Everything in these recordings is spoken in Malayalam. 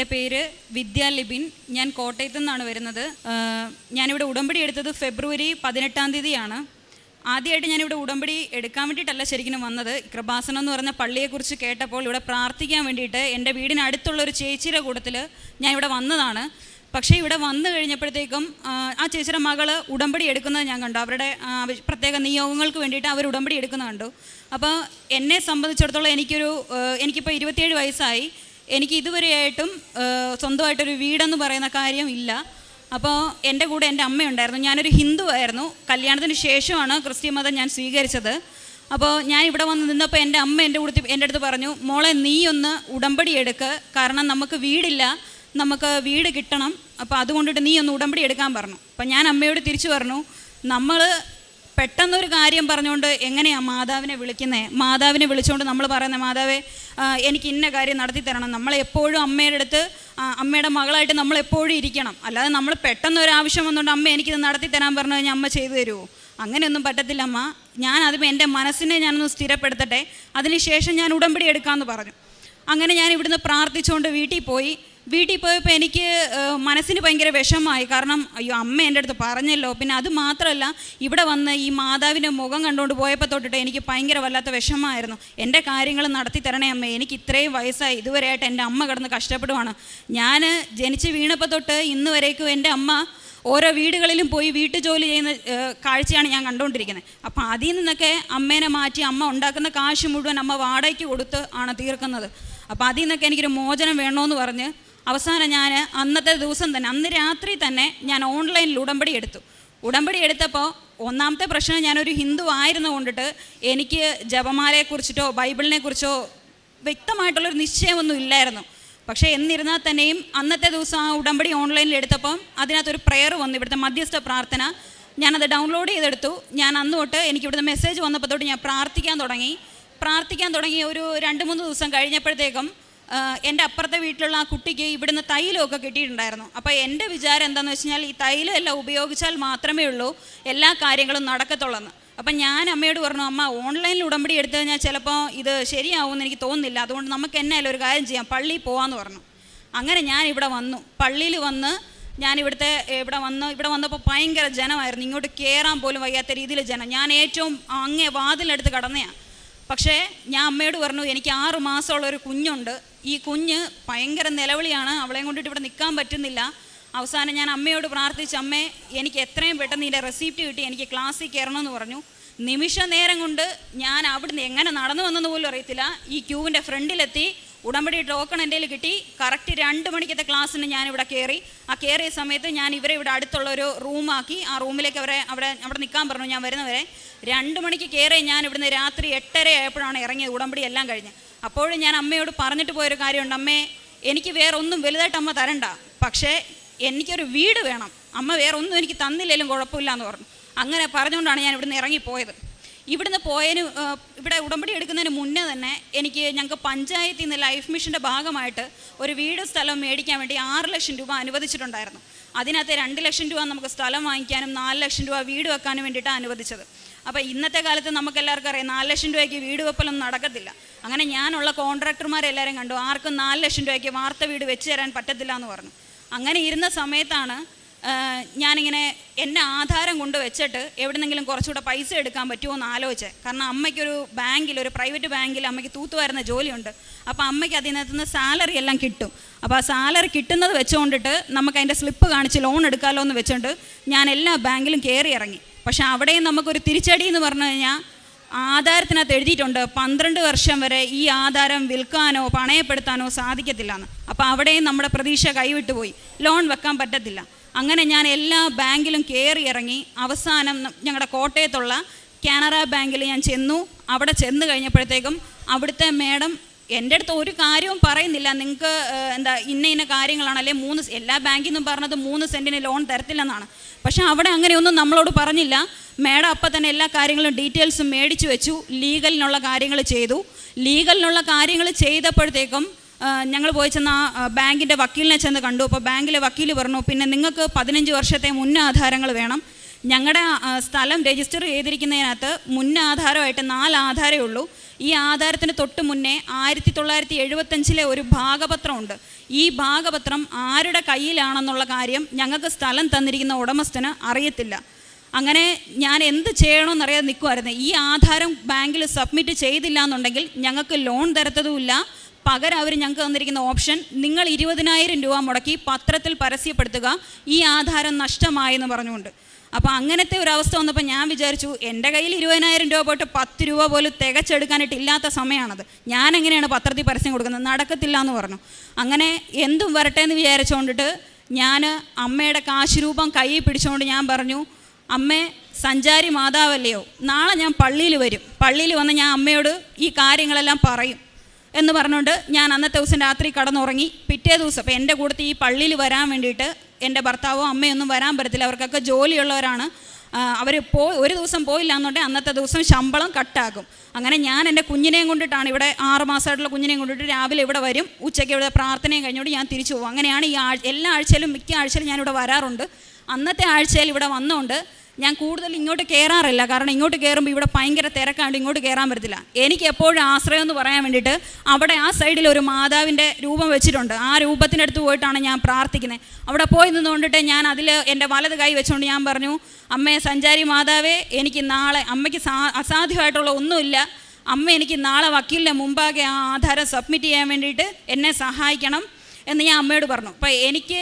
എന്റെ പേര് വിദ്യ ലിബിൻ. ഞാൻ കോട്ടയത്തു നിന്നാണ് വരുന്നത്. ഞാനിവിടെ ഉടമ്പടി എടുത്തത് ഫെബ്രുവരി പതിനെട്ടാം തീയതിയാണ്. ആദ്യമായിട്ട് ഞാനിവിടെ ഉടമ്പടി എടുക്കാൻ വേണ്ടിയിട്ടല്ല ശരിക്കും വന്നത്. കൃപാസനം എന്ന് പറഞ്ഞ പള്ളിയെക്കുറിച്ച് കേട്ടപ്പോൾ ഇവിടെ പ്രാർത്ഥിക്കാൻ വേണ്ടിയിട്ട് എന്റെ വീടിനടുത്തുള്ള ഒരു ചേച്ചിയുടെ കൂട്ടത്തിൽ ഞാൻ ഇവിടെ വന്നതാണ്. പക്ഷേ ഇവിടെ വന്നു കഴിഞ്ഞപ്പോഴത്തേക്കും ആ, ചേച്ചിയുടെ മകൾ ഉടമ്പടി എടുക്കുന്നത് ഞാൻ കണ്ടു. അവരുടെ പ്രത്യേക നിയോഗങ്ങൾക്ക് വേണ്ടിയിട്ട് അവർ ഉടമ്പടി എടുക്കുന്നത് കണ്ടു. അപ്പോൾ എന്നെ സംബന്ധിച്ചിടത്തോളം എനിക്കൊരു എനിക്കിപ്പോൾ ഇരുപത്തിയേഴ് വയസ്സായി. എനിക്ക് ഇതുവരെയായിട്ടും സ്വന്തമായിട്ടൊരു വീടെന്ന് പറയുന്ന കാര്യം ഇല്ല. അപ്പോൾ എന്റെ കൂടെ എന്റെ അമ്മയുണ്ടായിരുന്നു. ഞാനൊരു ഹിന്ദു ആയിരുന്നു. കല്യാണത്തിന് ശേഷമാണ് ക്രിസ്ത്യൻ മതം ഞാൻ സ്വീകരിച്ചത്. അപ്പോൾ ഞാൻ ഇവിടെ വന്ന് നിന്നപ്പോൾ എന്റെ അമ്മ എന്റെ കൂടെ എന്റെ അടുത്ത് പറഞ്ഞു മോളെ നീ ഒന്ന് ഉടമ്പടി എടുക്ക്. കാരണം നമുക്ക് വീടില്ല. നമുക്ക് വീട് കിട്ടണം. അപ്പോൾ അതുകൊണ്ടിട്ട് നീ ഒന്ന് ഉടമ്പടി എടുക്കാൻ പറഞ്ഞു. അപ്പം ഞാൻ അമ്മയോട് തിരിച്ചു പറഞ്ഞു നമ്മൾ പെട്ടെന്നൊരു കാര്യം പറഞ്ഞുകൊണ്ട് എങ്ങനെയാണ് മാതാവിനെ വിളിക്കുന്നത് മാതാവിനെ വിളിച്ചുകൊണ്ട് നമ്മൾ പറയുന്നത് മാതാവേ എനിക്ക് ഇന്ന കാര്യം നടത്തി തരണം. നമ്മൾ എപ്പോഴും അമ്മയുടെ അടുത്ത് അമ്മയുടെ മകളായിട്ട് നമ്മൾ എപ്പോഴും ഇരിക്കണം. അല്ലാതെ നമ്മൾ പെട്ടെന്ന് ഒരു ആവശ്യം വന്നുകൊണ്ട് അമ്മ എനിക്കിത് നടത്തി തരാൻ പറഞ്ഞു കഴിഞ്ഞാൽ അമ്മ ചെയ്തു തരുമോ അങ്ങനെയൊന്നും പറ്റത്തില്ല അമ്മ. ഞാൻ അതിപ്പോൾ എന്റെ മനസ്സിനെ ഞാനൊന്ന് സ്ഥിരപ്പെടുത്തട്ടെ. അതിനുശേഷം ഞാൻ ഉടമ്പടി എടുക്കാമെന്ന് പറഞ്ഞു. അങ്ങനെ ഞാൻ ഇവിടുന്ന് പ്രാർത്ഥിച്ചുകൊണ്ട് വീട്ടിൽ പോയി. വീട്ടിൽ പോയപ്പോൾ എനിക്ക് മനസ്സിന് ഭയങ്കര വിഷമമായി കാരണം അയ്യോ അമ്മ എന്റെ അടുത്ത് പറഞ്ഞല്ലോ. പിന്നെ അത് മാത്രമല്ല ഇവിടെ വന്ന് ഈ മാതാവിന്റെ മുഖം കണ്ടുകൊണ്ട് പോയപ്പോൾ തൊട്ടിട്ട് എനിക്ക് ഭയങ്കര വല്ലാത്ത വിഷമമായിരുന്നു എന്റെ കാര്യങ്ങൾ നടത്തി തരണേ അമ്മ. എനിക്ക് ഇത്രയും വയസ്സായി. ഇതുവരെയായിട്ട് എന്റെ അമ്മ കിടന്ന് കഷ്ടപ്പെടുവാണ്. ഞാൻ ജനിച്ച് വീണപ്പോൾ തൊട്ട് ഇന്ന് വരേക്കും എന്റെ അമ്മ ഓരോ വീടുകളിലും പോയി വീട്ടു ജോലി ചെയ്യുന്ന കാഴ്ചയാണ് ഞാൻ കണ്ടുകൊണ്ടിരിക്കുന്നത്. അപ്പോൾ അതിൽ നിന്നൊക്കെ അമ്മേനെ മാറ്റി അമ്മ ഉണ്ടാക്കുന്ന കാശ് മുഴുവൻ അമ്മ വാടകയ്ക്ക് കൊടുത്ത് ആണ് തീർക്കുന്നത്. അപ്പോൾ അതിൽ നിന്നൊക്കെ എനിക്കൊരു മോചനം വേണമെന്ന് പറഞ്ഞ് അവസാനം ഞാൻ അന്നത്തെ ദിവസം തന്നെ അന്ന് രാത്രി തന്നെ ഞാൻ ഓൺലൈനിൽ ഉടമ്പടി എടുത്തു. ഉടമ്പടി എടുത്തപ്പോൾ ഒന്നാമത്തെ പ്രശ്നം ഞാനൊരു ഹിന്ദു ആയിരുന്നു കൊണ്ടിട്ട് എനിക്ക് ജപമാലയെക്കുറിച്ചിട്ടോ ബൈബിളിനെ കുറിച്ചോ വ്യക്തമായിട്ടുള്ളൊരു നിശ്ചയമൊന്നും ഇല്ലായിരുന്നു. പക്ഷേ എന്നിരുന്നാൽ തന്നെയും അന്നത്തെ ദിവസം ആ ഉടമ്പടി ഓൺലൈനിൽ എടുത്തപ്പം അതിനകത്തൊരു പ്രെയർ വന്നു ഇവിടുത്തെ മധ്യസ്ഥ പ്രാർത്ഥന. ഞാനത് ഡൗൺലോഡ് ചെയ്തെടുത്തു. ഞാൻ അന്ന് തൊട്ട് എനിക്ക് ഇവിടുത്തെ മെസ്സേജ് വന്നപ്പോൾ തൊട്ട് ഞാൻ പ്രാർത്ഥിക്കാൻ തുടങ്ങി. പ്രാർത്ഥിക്കാൻ തുടങ്ങി ഒരു രണ്ട് മൂന്ന് ദിവസം കഴിഞ്ഞപ്പോഴത്തേക്കും എന്റെ അപ്പുറത്തെ വീട്ടിലുള്ള ആ കുട്ടിക്ക് ഇവിടുന്ന് തൈലമൊക്കെ കിട്ടിയിട്ടുണ്ടായിരുന്നു. അപ്പോൾ എന്റെ വിചാരം എന്താണെന്ന് വെച്ച് കഴിഞ്ഞാൽ ഈ തൈലം എല്ലാം ഉപയോഗിച്ചാൽ മാത്രമേ ഉള്ളൂ എല്ലാ കാര്യങ്ങളും നടക്കത്തുള്ളെന്ന്. അപ്പം ഞാൻ അമ്മയോട് പറഞ്ഞു അമ്മ ഓൺലൈനിൽ ഉടമ്പടി എടുത്തു കഴിഞ്ഞാൽ ചിലപ്പോൾ ഇത് ശരിയാവുമെന്ന് എനിക്ക് തോന്നുന്നില്ല. അതുകൊണ്ട് നമുക്ക് എന്നായാലും ഒരു കാര്യം ചെയ്യാം പള്ളിയിൽ പോകാമെന്ന് പറഞ്ഞു. അങ്ങനെ ഞാൻ ഇവിടെ വന്നു. പള്ളിയിൽ വന്ന് ഞാൻ ഇവിടുത്തെ ഇവിടെ വന്ന് ഇവിടെ വന്നപ്പോൾ ഭയങ്കര ജനമായിരുന്നു. ഇങ്ങോട്ട് കയറാൻ പോലും വയ്യാത്ത രീതിയിൽ ജനം. ഞാൻ ഏറ്റവും അങ്ങേ വാതിലെടുത്ത് കടന്നയാണ് പക്ഷേ ഞാൻ അമ്മയോട് പറഞ്ഞു എനിക്ക് ആറ് മാസമുള്ള ഒരു കുഞ്ഞുണ്ട്. ഈ കുഞ്ഞ് ഭയങ്കര നിലവിളിയാണ്. അവളെയും കൊണ്ടിട്ട് ഇവിടെ നിൽക്കാൻ പറ്റുന്നില്ല. അവസാനം ഞാൻ അമ്മയോട് പ്രാർത്ഥിച്ച് അമ്മേ എനിക്ക് എത്രയും പെട്ടെന്ന് ഇതിന്റെ റെസിപ്റ്റ് കിട്ടി. എനിക്ക് ക്ലാസ്സിൽ കയറണമെന്ന് പറഞ്ഞു. നിമിഷ നേരം കൊണ്ട് ഞാൻ അവിടുന്ന് എങ്ങനെ നടന്നു വന്നെന്ന് പോലും അറിയത്തില്ല. ഈ ക്യൂവിന്റെ ഫ്രണ്ടിലെത്തി. ഉടമ്പടി ടോക്കൺ എന്റെ കിട്ടി. കറക്റ്റ് രണ്ട് മണിക്കത്തെ ക്ലാസ്സിന് ഇവിടെ കയറി ആ കയറിയ സമയത്ത് ഞാൻ ഇവരെ ഇവിടെ അടുത്തുള്ള ഒരു റൂമാക്കി ആ റൂമിലേക്ക് അവരെ അവിടെ അവിടെ നിൽക്കാൻ പറഞ്ഞു. ഞാൻ വരുന്നവരെ. രണ്ട് മണിക്ക് കയറി ഞാൻ ഇവിടുന്ന് രാത്രി എട്ടര ആയപ്പോഴാണ് ഇറങ്ങിയത്. ഉടമ്പടി എല്ലാം കഴിഞ്ഞ്. അപ്പോഴും ഞാൻ അമ്മയോട് പറഞ്ഞിട്ട് പോയൊരു കാര്യമുണ്ട്. അമ്മേ എനിക്ക് വേറെ ഒന്നും വലുതായിട്ട് അമ്മ തരണ്ട. പക്ഷേ എനിക്കൊരു വീട് വേണം. അമ്മ വേറെ ഒന്നും എനിക്ക് തന്നില്ലെങ്കിലും കുഴപ്പമില്ല എന്ന് പറഞ്ഞു. അങ്ങനെ പറഞ്ഞുകൊണ്ടാണ് ഞാൻ ഇവിടുന്ന് ഇറങ്ങിപ്പോയത്. ഇവിടുന്ന് പോയതിന് ഇവിടെ ഉടമ്പടി എടുക്കുന്നതിന് മുന്നേ തന്നെ എനിക്ക് ഞങ്ങൾക്ക് പഞ്ചായത്തിൽ നിന്ന് ലൈഫ് മിഷന്റെ ഭാഗമായിട്ട് ഒരു വീട് സ്ഥലം മേടിക്കാൻ വേണ്ടി ആറ് ലക്ഷം രൂപ അനുവദിച്ചിട്ടുണ്ടായിരുന്നു. അതിനകത്ത് രണ്ട് ലക്ഷം രൂപ നമുക്ക് സ്ഥലം വാങ്ങിക്കാനും നാല് ലക്ഷം രൂപ വീട് വെക്കാനും വേണ്ടിയിട്ടാണ് അനുവദിച്ചത്. അപ്പോൾ ഇന്നത്തെ കാലത്ത് നമുക്ക് എല്ലാവർക്കും അറിയാം നാല് ലക്ഷം രൂപയ്ക്ക് വീട് വെപ്പലൊന്നും നടക്കത്തില്ല. അങ്ങനെ ഞാനുള്ള കോൺട്രാക്ടർമാരെല്ലാവരും കണ്ടു ആർക്കും നാല് ലക്ഷം രൂപയ്ക്ക് വാർത്ത വീട് വെച്ച് തരാൻ പറ്റത്തില്ല എന്ന് പറഞ്ഞു. അങ്ങനെ ഇരുന്ന സമയത്താണ് ഞാനിങ്ങനെ എന്നെ ആധാരം കൊണ്ട് വെച്ചിട്ട് എവിടെന്നെങ്കിലും കുറച്ചുകൂടെ പൈസ എടുക്കാൻ പറ്റുമോ എന്ന് ആലോചിച്ച്. കാരണം അമ്മയ്ക്കൊരു ബാങ്കിൽ ഒരു പ്രൈവറ്റ് ബാങ്കിൽ അമ്മയ്ക്ക് തൂത്തുവാരുന്ന ജോലിയുണ്ട്. അപ്പോൾ അമ്മയ്ക്ക് അതിനകത്ത് നിന്ന് സാലറി എല്ലാം കിട്ടും. അപ്പോൾ ആ സാലറി കിട്ടുന്നത് വെച്ചുകൊണ്ടിട്ട് നമുക്ക് അതിന്റെ സ്ലിപ്പ് കാണിച്ച് ലോൺ എടുക്കാമല്ലോ എന്ന് വെച്ചുകൊണ്ട് ഞാൻ എല്ലാ ബാങ്കിലും കയറി ഇറങ്ങി. പക്ഷേ അവിടെയും നമുക്കൊരു തിരിച്ചടി എന്ന് പറഞ്ഞു കഴിഞ്ഞാൽ ആധാരത്തിനകത്ത് എഴുതിയിട്ടുണ്ട് പന്ത്രണ്ട് വർഷം വരെ ഈ ആധാരം വിൽക്കാനോ പണയപ്പെടുത്താനോ സാധിക്കത്തില്ല എന്ന്. അപ്പോൾ അവിടെയും നമ്മുടെ പ്രതീക്ഷ കൈവിട്ടു പോയി ലോൺ വെക്കാൻ പറ്റത്തില്ല. അങ്ങനെ ഞാൻ എല്ലാ ബാങ്കിലും കയറി ഇറങ്ങി അവസാനം ഞങ്ങളുടെ കോട്ടയത്തുള്ള കാനറ ബാങ്കിൽ ഞാൻ ചെന്നു. അവിടെ ചെന്ന് കഴിഞ്ഞപ്പോഴത്തേക്കും അവിടുത്തെ മേഡം എന്റെ അടുത്ത് ഒരു കാര്യവും പറയുന്നില്ല. നിങ്ങൾക്ക് എന്താ ഇന്ന ഇന്ന കാര്യങ്ങളാണ്. അല്ലെ മൂന്ന് എല്ലാ ബാങ്കിൽ നിന്നും പറഞ്ഞത് മൂന്ന് സെന്റിന് ലോൺ തരത്തില്ലെന്നാണ്. പക്ഷേ അവിടെ അങ്ങനെയൊന്നും നമ്മളോട് പറഞ്ഞില്ല. മേഡം അപ്പം തന്നെ എല്ലാ കാര്യങ്ങളും ഡീറ്റെയിൽസും മേടിച്ചു വെച്ചു. ലീഗലിനുള്ള കാര്യങ്ങൾ ചെയ്തു. ലീഗലിനുള്ള കാര്യങ്ങൾ ചെയ്തപ്പോഴത്തേക്കും ഞങ്ങൾ പോയി ചെന്ന് ആ ബാങ്കിന്റെ വക്കീലിനെ ചെന്ന് കണ്ടു. അപ്പോൾ ബാങ്കിലെ വക്കീൽ പറഞ്ഞു പിന്നെ നിങ്ങൾക്ക് പതിനഞ്ച് വർഷത്തെ മുന്നാധാരങ്ങൾ വേണം. ഞങ്ങളുടെ സ്ഥലം രജിസ്റ്റർ ചെയ്തിരിക്കുന്നതിനകത്ത് മുന്നാധാരമായിട്ട് നാല് ആധാരമേ ഉള്ളൂ. ഈ ആധാരത്തിന് തൊട്ട് മുന്നേ ആയിരത്തി തൊള്ളായിരത്തി എഴുപത്തഞ്ചിലെ ഒരു ഭാഗപത്രമുണ്ട്. ഈ ഭാഗപത്രം ആരുടെ കയ്യിലാണെന്നുള്ള കാര്യം ഞങ്ങൾക്ക് സ്ഥലം തന്നിരിക്കുന്ന ഉടമസ്ഥന് അറിയത്തില്ല. അങ്ങനെ ഞാൻ എന്ത് ചെയ്യണമെന്നറിയാതെ നിൽക്കുമായിരുന്നു ഈ ആധാരം ബാങ്കിൽ സബ്മിറ്റ് ചെയ്തില്ല എന്നുണ്ടെങ്കിൽ ഞങ്ങൾക്ക് ലോൺ തരത്തതുമില്ല. പകരം അവർ ഞങ്ങൾക്ക് തന്നിരിക്കുന്ന ഓപ്ഷൻ നിങ്ങൾ ഇരുപതിനായിരം രൂപ മുടക്കി പത്രത്തിൽ പരസ്യപ്പെടുത്തുക ഈ ആധാരം നഷ്ടമായെന്ന് പറഞ്ഞുകൊണ്ട്. അപ്പോൾ അങ്ങനത്തെ ഒരു അവസ്ഥ വന്നപ്പോൾ ഞാൻ വിചാരിച്ചു എന്റെ കയ്യിൽ ഇരുപതിനായിരം രൂപ പോയിട്ട് പത്ത് രൂപ പോലും തികച്ചെടുക്കാനായിട്ട് ഇല്ലാത്ത സമയമാണത് ഞാൻ എങ്ങനെയാണ് പത്രത്തിൽ പരസ്യം കൊടുക്കുന്നത്? നടക്കത്തില്ല എന്ന് പറഞ്ഞു. അങ്ങനെ എന്തും വരട്ടെ എന്ന് വിചാരിച്ചുകൊണ്ടിട്ട് ഞാൻ അമ്മയുടെ കാശ് രൂപം കയ്യിൽ പിടിച്ചുകൊണ്ട് ഞാൻ പറഞ്ഞു അമ്മേ സഞ്ചാരി മാതാവല്ലയോ? നാളെ ഞാൻ പള്ളിയിൽ വരും. പള്ളിയിൽ വന്ന് ഞാൻ അമ്മയോട് ഈ കാര്യങ്ങളെല്ലാം പറയും. എന്ന് പറഞ്ഞുകൊണ്ട് ഞാൻ അന്നത്തെ ദിവസം രാത്രി കടന്നുറങ്ങി. പിറ്റേ ദിവസം അപ്പോൾ എന്റെ കൂട്ടത്തിൽ ഈ പള്ളിയിൽ വരാൻ വേണ്ടിയിട്ട് എന്റെ ഭർത്താവോ അമ്മയൊന്നും വരാൻ പറ്റത്തില്ല. അവർക്കൊക്കെ ജോലിയുള്ളവരാണ്. അവർ പോ ഒരു ദിവസം പോയില്ല എന്നുണ്ടെങ്കിൽ അന്നത്തെ ദിവസം ശമ്പളം കട്ടാക്കും അങ്ങനെ ഞാൻ എന്റെ കുഞ്ഞിനെയും കൊണ്ടിട്ടാണ് ഇവിടെ ആറ് മാസമായിട്ടുള്ള കുഞ്ഞിനെയും കൊണ്ടിട്ട് രാവിലെ ഇവിടെ വരും. ഉച്ചയ്ക്ക് ഇവിടെ പ്രാർത്ഥനയും കഴിഞ്ഞോട് ഞാൻ തിരിച്ചു പോകും. അങ്ങനെയാണ് ഈ ആഴ്ച എല്ലാ ആഴ്ചയിലും മിക്ക ആഴ്ചയിലും ഞാനിവിടെ വരാറുണ്ട്. അന്നത്തെ ആഴ്ചയിൽ ഇവിടെ വന്നുകൊണ്ട് ഞാൻ കൂടുതൽ ഇങ്ങോട്ട് കയറാറില്ല കാരണം ഇങ്ങോട്ട് കയറുമ്പോൾ ഇവിടെ ഭയങ്കര തിരക്കാണ്ട് ഇങ്ങോട്ട് കയറാൻ പറ്റത്തില്ല. എനിക്ക് എപ്പോഴും ആശ്രയം എന്ന് പറയാൻ വേണ്ടിയിട്ട് അവിടെ ആ സൈഡിൽ ഒരു മാതാവിന്റെ രൂപം വെച്ചിട്ടുണ്ട്. ആ രൂപത്തിനടുത്ത് പോയിട്ടാണ് ഞാൻ പ്രാർത്ഥിക്കുന്നത് അവിടെ പോയി നിന്നുകൊണ്ടിട്ട് ഞാൻ അതിൽ എന്റെ വലത് കൈ വെച്ചുകൊണ്ട് ഞാൻ പറഞ്ഞു അമ്മയെ സഞ്ചാരി മാതാവേ എനിക്ക് നാളെ അമ്മയ്ക്ക് അസാധ്യമായിട്ടുള്ള ഒന്നുമില്ല. അമ്മ എനിക്ക് നാളെ വക്കീലിന്റെ മുമ്പാകെ ആ ആധാരം സബ്മിറ്റ് ചെയ്യാൻ വേണ്ടിയിട്ട് എന്നെ സഹായിക്കണം. എന്ന് ഞാൻ അമ്മയോട് പറഞ്ഞു. അപ്പോൾ എനിക്ക്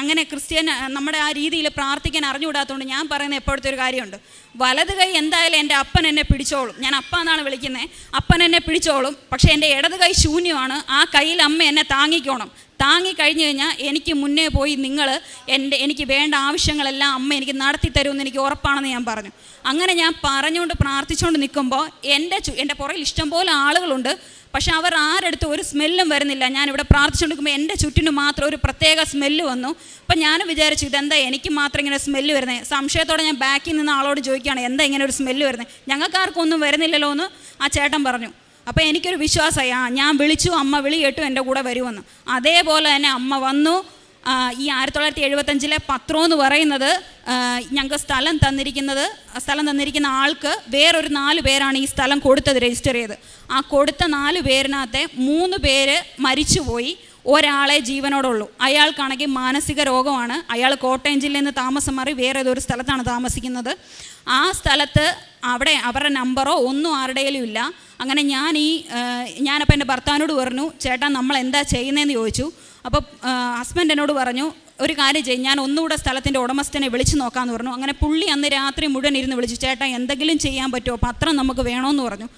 അങ്ങനെ ക്രിസ്ത്യൻ നമ്മുടെ ആ രീതിയിൽ പ്രാർത്ഥിക്കാൻ അറിഞ്ഞുകൂടാത്തതുകൊണ്ട് ഞാൻ പറയുന്ന എപ്പോഴത്തെ ഒരു കാര്യമുണ്ട്. വലത് കൈ എന്തായാലും എന്റെ അപ്പൻ എന്നെ പിടിച്ചോളും. ഞാൻ അപ്പ എന്നാണ് വിളിക്കുന്നത് അപ്പൻ എന്നെ പിടിച്ചോളും. പക്ഷേ എന്റെ ഇടത് കൈ ശൂന്യമാണ്. ആ കയ്യിൽ അമ്മ എന്നെ താങ്ങിക്കോണം. താങ്ങി കഴിഞ്ഞു കഴിഞ്ഞാൽ എനിക്ക് മുന്നേ പോയി നിങ്ങൾ എന്റെ എനിക്ക് വേണ്ട ആവശ്യങ്ങളെല്ലാം അമ്മ എനിക്ക് നടത്തി തരുമെന്ന് എനിക്ക് ഉറപ്പാണെന്ന് ഞാൻ പറഞ്ഞു. അങ്ങനെ ഞാൻ പറഞ്ഞുകൊണ്ട് പ്രാർത്ഥിച്ചുകൊണ്ട് നിൽക്കുമ്പോൾ എന്റെ എന്റെ പുറകിൽ ഇഷ്ടംപോലെ ആളുകളുണ്ട്. പക്ഷെ അവർ ആരെടുത്ത് ഒരു സ്മെല്ലും വരുന്നില്ല. ഞാനിവിടെ പ്രാർത്ഥിച്ചുകൊണ്ടിരിക്കുമ്പോൾ എന്റെ ചുറ്റിന് മാത്രം ഒരു പ്രത്യേക സ്മെല്ല് വന്നു. അപ്പം ഞാൻ വിചാരിച്ചു ഇതെന്താ എനിക്ക് മാത്രം ഇങ്ങനെ സ്മെല്ല് വരുന്നത് സംശയത്തോടെ ഞാൻ ബാക്കിൽ നിന്ന് ആളോട് ചോദിക്കുകയാണ് എന്താ ഇങ്ങനെ ഒരു സ്മെല്ല് വരുന്നത് ഞങ്ങൾക്ക് ആർക്കും ഒന്നും വരുന്നില്ലല്ലോ എന്ന് ആ ചേട്ടൻ പറഞ്ഞു. അപ്പോൾ എനിക്കൊരു വിശ്വാസമായി ആ ഞാൻ വിളിച്ചു അമ്മ വിളി കേട്ടു എന്റെ കൂടെ വരുമെന്ന്. അതേപോലെ തന്നെ അമ്മ വന്നു. ഈ ആയിരത്തി തൊള്ളായിരത്തി എഴുപത്തഞ്ചിലെ പത്രം എന്ന് പറയുന്നത് ഞങ്ങൾക്ക് സ്ഥലം തന്നിരിക്കുന്നത് സ്ഥലം തന്നിരിക്കുന്ന ആൾക്ക് വേറൊരു നാല് പേരാണ് ഈ സ്ഥലം കൊടുത്തത് രജിസ്റ്റർ ചെയ്ത്. ആ കൊടുത്ത നാല് പേരിനകത്തെ മൂന്ന് പേര് മരിച്ചുപോയി. ഒരാളെ ജീവനോടുള്ളൂ. അയാൾക്കാണെങ്കിൽ മാനസിക രോഗമാണ്. അയാൾ കോട്ടയം ജില്ലയിൽ നിന്ന് താമസം മാറി വേറെ ഏതൊരു സ്ഥലത്താണ് താമസിക്കുന്നത്. ആ സ്ഥലത്ത് അവിടെ അവരുടെ നമ്പറോ ഒന്നും ആരുടെയിലും ഇല്ല. അങ്ങനെ ഞാൻ ഈ ഞാനപ്പോൾ എന്റെ ഭർത്താവിനോട് പറഞ്ഞു ചേട്ടാ നമ്മൾ എന്താ ചെയ്യുന്നതെന്ന് ചോദിച്ചു. അപ്പോൾ ഹസ്ബൻഡ് എന്നോട് പറഞ്ഞു ഒരു കാര്യം ചെയ്യും ഞാൻ ഒന്നുകൂടെ സ്ഥലത്തിന്റെ ഉടമസ്ഥനെ വിളിച്ചു നോക്കാമെന്ന് പറഞ്ഞു. അങ്ങനെ പുള്ളി അന്ന് രാത്രി മുഴുവൻ ഇരുന്ന് വിളിച്ചു ചേട്ടാ എന്തെങ്കിലും ചെയ്യാൻ പറ്റുമോ? പത്രം നമുക്ക് വേണമെന്ന് പറഞ്ഞു.